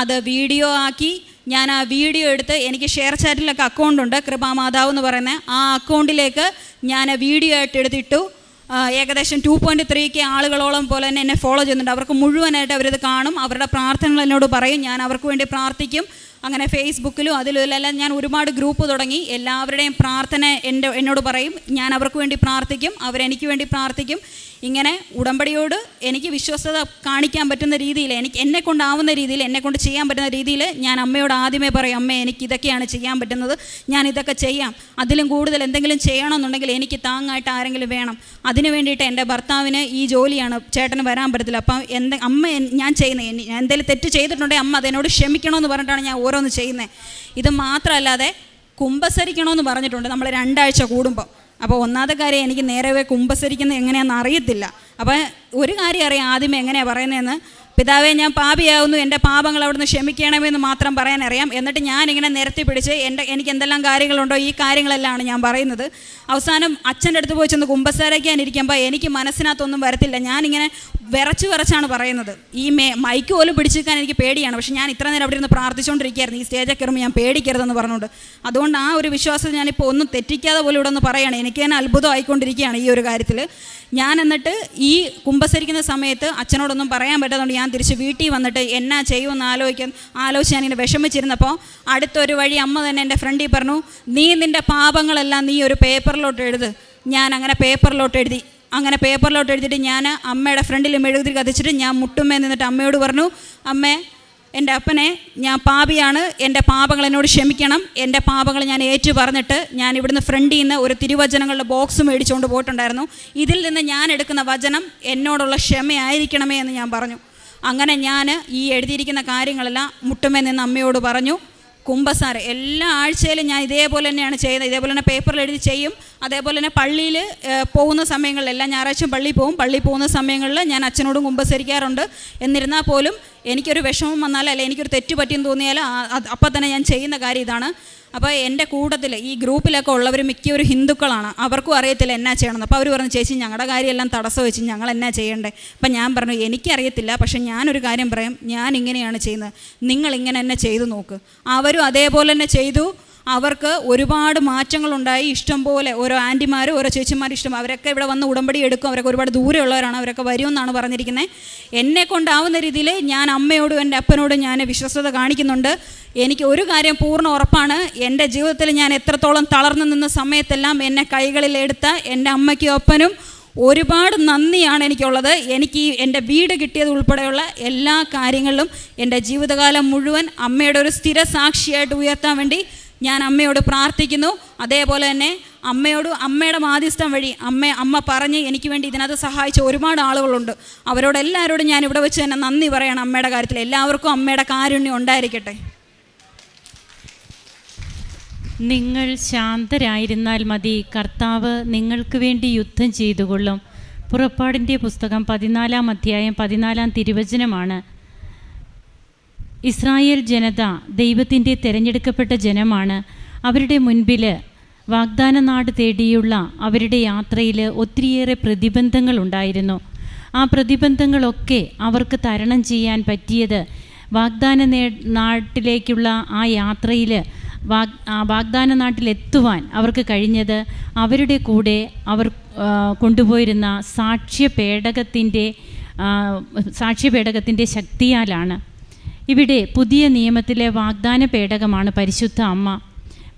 അത് വീഡിയോ ആക്കി. ഞാൻ ആ വീഡിയോ എടുത്ത് എനിക്ക് ഷെയർ ചാറ്റിലൊക്കെ അക്കൗണ്ട് ഉണ്ട് കൃപാമാതാവ് എന്ന് പറയുന്ന ആ അക്കൗണ്ടിലേക്ക് ഞാൻ വീഡിയോ ആയിട്ട് എടുത്തിട്ടു. ഏകദേശം ടു പോയിന്റ് ത്രീ കെ ആളുകളോളം പോലെ തന്നെ എന്നെ ഫോളോ ചെയ്യുന്നുണ്ട്. അവർക്ക് മുഴുവനായിട്ട് അവരിത് കാണും. അവരുടെ പ്രാർത്ഥനകൾ എന്നോട് പറയും. ഞാൻ അവർക്ക് വേണ്ടി പ്രാർത്ഥിക്കും. അങ്ങനെ ഫേസ്ബുക്കിലും അതിലും എല്ലാം ഞാൻ ഒരുപാട് ഗ്രൂപ്പ് തുടങ്ങി. എല്ലാവരുടെയും പ്രാർത്ഥന എന്റെ എന്നോട് പറയും. ഞാൻ അവർക്ക് വേണ്ടി പ്രാർത്ഥിക്കും. അവരെനിക്ക് വേണ്ടി പ്രാർത്ഥിക്കും. ഇങ്ങനെ ഉടമ്പടിയോട് എനിക്ക് വിശ്വസ്തത കാണിക്കാൻ പറ്റുന്ന രീതിയിൽ എനിക്ക് എന്നെ കൊണ്ടാവുന്ന രീതിയിൽ എന്നെ കൊണ്ട് ചെയ്യാൻ പറ്റുന്ന രീതിയിൽ ഞാൻ അമ്മയോട് ആദ്യമേ പറയും അമ്മ എനിക്ക് ഇതൊക്കെയാണ് ചെയ്യാൻ പറ്റുന്നത് ഞാൻ ഇതൊക്കെ ചെയ്യാം. അതിലും കൂടുതൽ എന്തെങ്കിലും ചെയ്യണമെന്നുണ്ടെങ്കിൽ എനിക്ക് താങ്ങായിട്ട് ആരെങ്കിലും വേണം. അതിന് വേണ്ടിയിട്ട് എന്റെ ഭർത്താവിന് ഈ ജോലിയാണ് ചേട്ടന് വരാൻ പറ്റത്തില്ല. അപ്പം എന്ത് അമ്മ ഞാൻ ചെയ്യുന്നത് ഞാൻ എന്തെങ്കിലും തെറ്റ് ചെയ്തിട്ടുണ്ടെങ്കിൽ അമ്മ അതെന്നോട് ക്ഷമിക്കണമെന്ന് പറഞ്ഞിട്ടാണ് ഞാൻ ഓരോന്ന് ചെയ്യുന്നത്. ഇത് മാത്രമല്ലാതെ കുമ്പസരിക്കണമെന്ന് പറഞ്ഞിട്ടുണ്ട്. നമ്മൾ രണ്ടാഴ്ച കൂടുമ്പോൾ അപ്പോൾ ഒന്നാമത്തെ കാര്യം എനിക്ക് നേരെ കുമ്പസരിക്കുന്നത് എങ്ങനെയാണെന്ന് അറിയത്തില്ല. അപ്പോൾ ഒരു കാര്യം അറിയാം ആദ്യമേ എങ്ങനെയാണ് പറയുന്നതെന്ന്? പിതാവെ ഞാൻ പാപിയാവുന്നു. എന്റെ പാപങ്ങൾ അവിടുന്ന് ക്ഷമിക്കണമെന്ന് മാത്രം പറയാൻ അറിയാം എന്നിട്ട് ഇങ്ങനെ നിരത്തി പിടിച്ച് എന്റെ എനിക്ക് എന്തെല്ലാം കാര്യങ്ങളുണ്ടോ? ഈ കാര്യങ്ങളെല്ലാമാണ് ഞാൻ പറയുന്നത്. അവസാനം അച്ഛന്റെ അടുത്ത് പോയി ചെന്ന് കുമ്പസാരിക്കാനിരിക്കുമ്പോൾ എനിക്ക് മനസ്സിനകത്തൊന്നും വരത്തില്ല. ഞാനിങ്ങനെ വിറച്ച് വിറച്ചാണ് പറയുന്നത്. ഈ മേ മൈക്ക് പോലും പിടിച്ചിരിക്കാൻ എനിക്ക് പേടിയാണ്. പക്ഷേ ഞാൻ ഇത്ര നേരം അവിടെ ഇരുന്ന് പ്രാർത്ഥിച്ചുകൊണ്ടിരിക്കുകയായിരുന്നു ഈ സ്റ്റേജിൽ കയറുമ്പോൾ ഞാൻ പേടിക്കരുതെന്ന് പറഞ്ഞുകൊണ്ട്. അതുകൊണ്ട് ആ ഒരു വിശ്വാസം ഞാനിപ്പോൾ ഒന്നും തെറ്റിക്കാതെ പോലും ഇവിടെ ഒന്ന് പറയുകയാണ് എനിക്ക് തന്നെ അത്ഭുതം ആയിക്കൊണ്ടിരിക്കുകയാണ് ഈ ഒരു കാര്യത്തിൽ ഞാൻ എന്നിട്ട് ഈ കുമ്പസരിക്കുന്ന സമയത്ത് അച്ഛനോടൊന്നും പറയാൻ പറ്റാത്തതുകൊണ്ട് ഞാൻ തിരിച്ച് വീട്ടിൽ വന്നിട്ട് എന്നാ ചെയ്യുമെന്ന് ആലോചിക്കാൻ ആലോചിച്ച് ഞാനിങ്ങനെ വിഷമിച്ചിരുന്നപ്പോൾ അടുത്തൊരു വഴി അമ്മ തന്നെ എന്റെ ഫ്രണ്ടിൽ പറഞ്ഞു നീ നിന്റെ പാപങ്ങളെല്ലാം നീ ഒരു പേപ്പറിലോട്ട് എഴുത്. ഞാൻ അങ്ങനെ പേപ്പറിലോട്ട് എഴുതി അങ്ങനെ പേപ്പറിലോട്ട് എഴുതിയിട്ട് ഞാൻ അമ്മയുടെ ഫ്രണ്ടിൽ മെഴുകുതിരി കഥിച്ചിട്ട് ഞാൻ മുട്ടുമ്മേ നിന്നിട്ട് അമ്മയോട് പറഞ്ഞു അമ്മേ എന്റെ അപ്പനെ ഞാൻ പാപിയാണ്. എന്റെ പാപങ്ങൾ എന്നോട് ക്ഷമിക്കണം. എന്റെ പാപങ്ങൾ ഞാൻ ഏറ്റു പറഞ്ഞിട്ട് ഞാൻ ഇവിടുന്ന് ഫ്രണ്ടിൽ നിന്ന് ഒരു തിരുവചനങ്ങളുടെ ബോക്സ് മേടിച്ചുകൊണ്ട് പോയിട്ടുണ്ടായിരുന്നു. ഇതിൽ നിന്ന് ഞാൻ എടുക്കുന്ന വചനം എന്നോടുള്ള ക്ഷമയായിരിക്കണമേ എന്ന് ഞാൻ പറഞ്ഞു. അങ്ങനെ ഞാൻ ഈ എഴുതിയിരിക്കുന്ന കാര്യങ്ങളെല്ലാം മുട്ടുമേ നിന്ന് അമ്മയോട് പറഞ്ഞു. കുമ്പസാര എല്ലാ ആഴ്ചയിലും ഞാൻ ഇതേപോലെ തന്നെയാണ് ചെയ്യുന്നത്. ഇതേപോലെ തന്നെ പേപ്പറിൽ എഴുതി ചെയ്യും. അതേപോലെ തന്നെ പള്ളിയിൽ പോകുന്ന സമയങ്ങളിൽ എല്ലാ ഞായറാഴ്ചയും പള്ളിയിൽ പോകും. പള്ളിയിൽ പോകുന്ന സമയങ്ങളിൽ ഞാൻ അച്ഛനോടും കുമ്പസരിക്കാറുണ്ട്. എന്നിരുന്നാൽ പോലും എനിക്കൊരു വിഷമം വന്നാൽ അല്ലെങ്കിൽ എനിക്കൊരു തെറ്റ് പറ്റിയെന്ന് തോന്നിയാൽ അപ്പം തന്നെ ഞാൻ ചെയ്യുന്ന കാര്യം ഇതാണ്. അപ്പോൾ എന്റെ കൂട്ടത്തിൽ ഈ ഗ്രൂപ്പിലൊക്കെ ഉള്ളവർ മിക്കവരും ഹിന്ദുക്കളാണ്. അവർക്കും അറിയത്തില്ല എന്നാ ചെയ്യണമെന്ന്. അപ്പോൾ അവർ പറഞ്ഞു ചേച്ചി ഞങ്ങളുടെ കാര്യമെല്ലാം തടസ്സം വെച്ച് ഞങ്ങൾ എന്നാ ചെയ്യണ്ടേ? അപ്പം ഞാൻ പറഞ്ഞു എനിക്കറിയത്തില്ല പക്ഷെ ഞാനൊരു കാര്യം പറയാം. ഞാൻ ഇങ്ങനെയാണ് ചെയ്യുന്നത്. നിങ്ങൾ ഇങ്ങനെ തന്നെ ചെയ്തു നോക്ക്. അവരും അതേപോലെ തന്നെ ചെയ്തു. അവർക്ക് ഒരുപാട് മാറ്റങ്ങളുണ്ടായി. ഇഷ്ടംപോലെ ഓരോ ആന്റിമാർ ഓരോ ചേച്ചിമാർ ഇഷ്ടം. അവരൊക്കെ ഇവിടെ വന്ന് ഉടമ്പടി എടുക്കും. അവരൊക്കെ ഒരുപാട് ദൂരെയുള്ളവരാണ്. അവരൊക്കെ വരുമെന്നാണ് പറഞ്ഞിരിക്കുന്നത് എന്നെ കൊണ്ടാവുന്ന രീതിയിൽ ഞാൻ അമ്മയോടും എന്റെ അപ്പനോടും ഞാൻ വിശ്വസത കാണിക്കുന്നുണ്ട്. എനിക്ക് ഒരു കാര്യം പൂർണ ഉറപ്പാണ്. എന്റെ ജീവിതത്തിൽ ഞാൻ എത്രത്തോളം തളർന്നു നിന്ന സമയത്തെല്ലാം എന്നെ കൈകളിലെടുത്ത എന്റെ അമ്മയ്ക്കും അപ്പനും ഒരുപാട് നന്ദിയാണ് എനിക്കുള്ളത്. എനിക്ക് ഈ എന്റെ വീട് കിട്ടിയത് ഉൾപ്പെടെയുള്ള എല്ലാ കാര്യങ്ങളിലും എന്റെ ജീവിതകാലം മുഴുവൻ അമ്മയുടെ ഒരു സ്ഥിര സാക്ഷിയായിട്ട് ഉയർത്താൻ വേണ്ടി ഞാൻ അമ്മയോട് പ്രാർത്ഥിക്കുന്നു. അതേപോലെ തന്നെ അമ്മയോട് അമ്മയുടെ മാധ്യസ്ഥം വഴി അമ്മ അമ്മ പറഞ്ഞ് എനിക്ക് വേണ്ടി ഇതിനകത്ത് സഹായിച്ച ഒരുപാട് ആളുകളുണ്ട്. അവരോട് എല്ലാവരോടും ഞാൻ ഇവിടെ വെച്ച് തന്നെ നന്ദി പറയണം അമ്മയുടെ കാര്യത്തിൽ. എല്ലാവർക്കും അമ്മയുടെ കാരുണ്യം ഉണ്ടായിരിക്കട്ടെ. നിങ്ങൾ ശാന്തരായിരുന്നാൽ മതി. കർത്താവ് നിങ്ങൾക്ക് വേണ്ടി യുദ്ധം ചെയ്തുകൊള്ളും. പുറപ്പാടിന്റെ പുസ്തകം പതിനാലാം അധ്യായം പതിനാലാം തിരുവചനമാണ്. ഇസ്രായേൽ ജനത ദൈവത്തിന്റെ തിരഞ്ഞെടുക്കപ്പെട്ട ജനമാണ്. അവരുടെ മുൻപിൽ വാഗ്ദാന നാട് തേടിയുള്ള അവരുടെ യാത്രയിൽ ഒത്തിരിയേറെ പ്രതിബന്ധങ്ങൾ ഉണ്ടായിരുന്നു. ആ പ്രതിബന്ധങ്ങളൊക്കെ അവർക്ക് തരണം ചെയ്യാൻ പറ്റിയത് വാഗ്ദാന നാട്ടിലേക്കുള്ള ആ യാത്രയിൽ വാഗ് വാഗ്ദാന നാട്ടിലെത്തുവാൻ അവർക്ക് കഴിഞ്ഞത് അവരുടെ കൂടെ അവർ കൊണ്ടുപോയിരുന്ന സാക്ഷ്യ പേടകത്തിന്റെ സാക്ഷ്യ പേടകത്തിന്റെ ശക്തിയാലാണ്. ഇവിടെ പുതിയ നിയമത്തിലെ വാഗ്ദാന പേടകമാണ് പരിശുദ്ധ അമ്മ.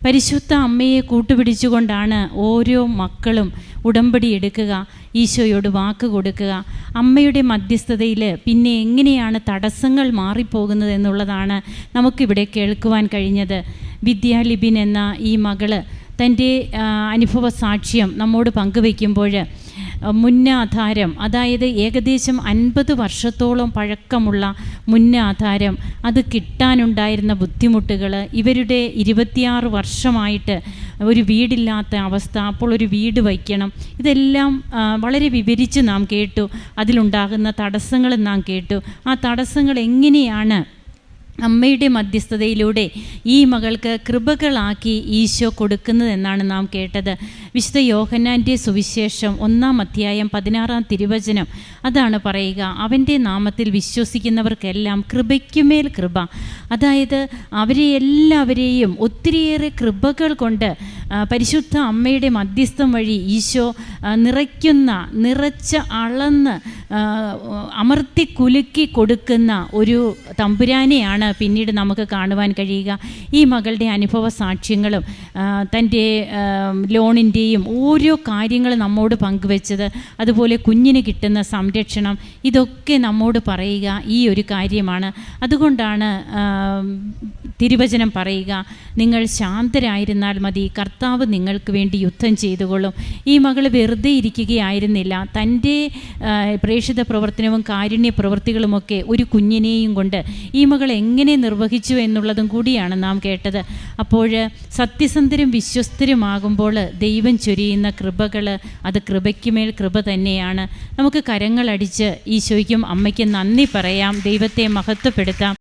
പരിശുദ്ധ അമ്മയെ കൂട്ടുപിടിച്ചുകൊണ്ടാണ് ഓരോ മക്കളും ഉടമ്പടി എടുക്കുക ഈശോയോട് വാക്ക് കൊടുക്കുക. അമ്മയുടെ മധ്യസ്ഥതയിൽ പിന്നെ എങ്ങനെയാണ് തടസ്സങ്ങൾ മാറിപ്പോകുന്നത് എന്നുള്ളതാണ് നമുക്കിവിടെ കേൾക്കുവാൻ കഴിഞ്ഞത്. വിദ്യാലിബിൻ എന്ന ഈ മകൾ തന്റെ അനുഭവ സാക്ഷ്യം നമ്മോട് പങ്കുവയ്ക്കുമ്പോൾ മുന്നാധാരം അതായത് ഏകദേശം അൻപത് വർഷത്തോളം പഴക്കമുള്ള മുന്നാധാരം അത് കിട്ടാനുണ്ടായിരുന്ന ബുദ്ധിമുട്ടുകൾ ഇവരുടെ ഇരുപത്തിയാറ് വർഷമായിട്ട് ഒരു വീടില്ലാത്ത അവസ്ഥ അപ്പോൾ ഒരു വീട് വയ്ക്കണം ഇതെല്ലാം വളരെ വിവരിച്ച് നാം കേട്ടു അതിലുണ്ടാകുന്ന തടസ്സങ്ങൾ നാം കേട്ടു. ആ തടസ്സങ്ങൾ എങ്ങനെയാണ് അമ്മയുടെ മധ്യസ്ഥതയിലൂടെ ഈ മകൾക്ക് കൃപകളാക്കി ഈശോ കൊടുക്കുന്നതെന്നാണ് നാം കേട്ടത്. വിശുദ്ധ യോഹന്നാന്റെ സുവിശേഷം ഒന്നാം അധ്യായം പതിനാറാം തിരുവചനം. അതാണ് പറയുക അവന്റെ നാമത്തിൽ വിശ്വസിക്കുന്നവർക്കെല്ലാം കൃപയ്ക്കുമേൽ കൃപ. അതായത് അവരെ എല്ലാവരെയും ഒത്തിരിയേറെ കൃപകൾ കൊണ്ട് പരിശുദ്ധ അമ്മയുടെ മധ്യസ്ഥം വഴി ഈശോ നിറയ്ക്കുന്ന നിറച്ച് അളന്ന് അമർത്തി കുലുക്കി കൊടുക്കുന്ന ഒരു തമ്പുരാനെയാണ് പിന്നീട് നമുക്ക് കാണുവാൻ കഴിയുക. ഈ മകളുടെ അനുഭവ സാക്ഷ്യങ്ങളും തന്റെ തന്റെ ലോണിന്റെയും ഓരോ കാര്യങ്ങൾ നമ്മോട് പങ്കുവെച്ചത് അതുപോലെ കുഞ്ഞിന് കിട്ടുന്ന സംരക്ഷണം ഇതൊക്കെ നമ്മോട് പറയുക ഈ ഒരു കാര്യമാണ്. അതുകൊണ്ടാണ് തിരുവചനം പറയുക നിങ്ങൾ ശാന്തരായിരുന്നാൽ മതി കർത്താവ് നിങ്ങൾക്ക് വേണ്ടി യുദ്ധം ചെയ്തുകൊള്ളും. ഈ മകൾ വെറുതെ ഇരിക്കുകയായിരുന്നില്ല. തന്റെ പ്രേക്ഷിത പ്രവർത്തനവും കാരുണ്യ പ്രവൃത്തികളുമൊക്കെ ഒരു കുഞ്ഞിനെയും കൊണ്ട് ഈ മകൾ എങ്ങനെ നിർവഹിച്ചു എന്നുള്ളതും കൂടിയാണ് നാം കേട്ടത്. അപ്പോൾ സത്യസന്ധരും വിശ്വസ്തരുമാകുമ്പോൾ ദൈവം ചൊരിയുന്ന കൃപകൾ അത് കൃപയ്ക്കുമേൽ കൃപ തന്നെയാണ്. നമുക്ക് കരങ്ങളടിച്ച് ഈശോയ്ക്കും അമ്മയ്ക്കും നന്ദി പറയാം. ദൈവത്തെ മഹത്വപ്പെടുത്താം.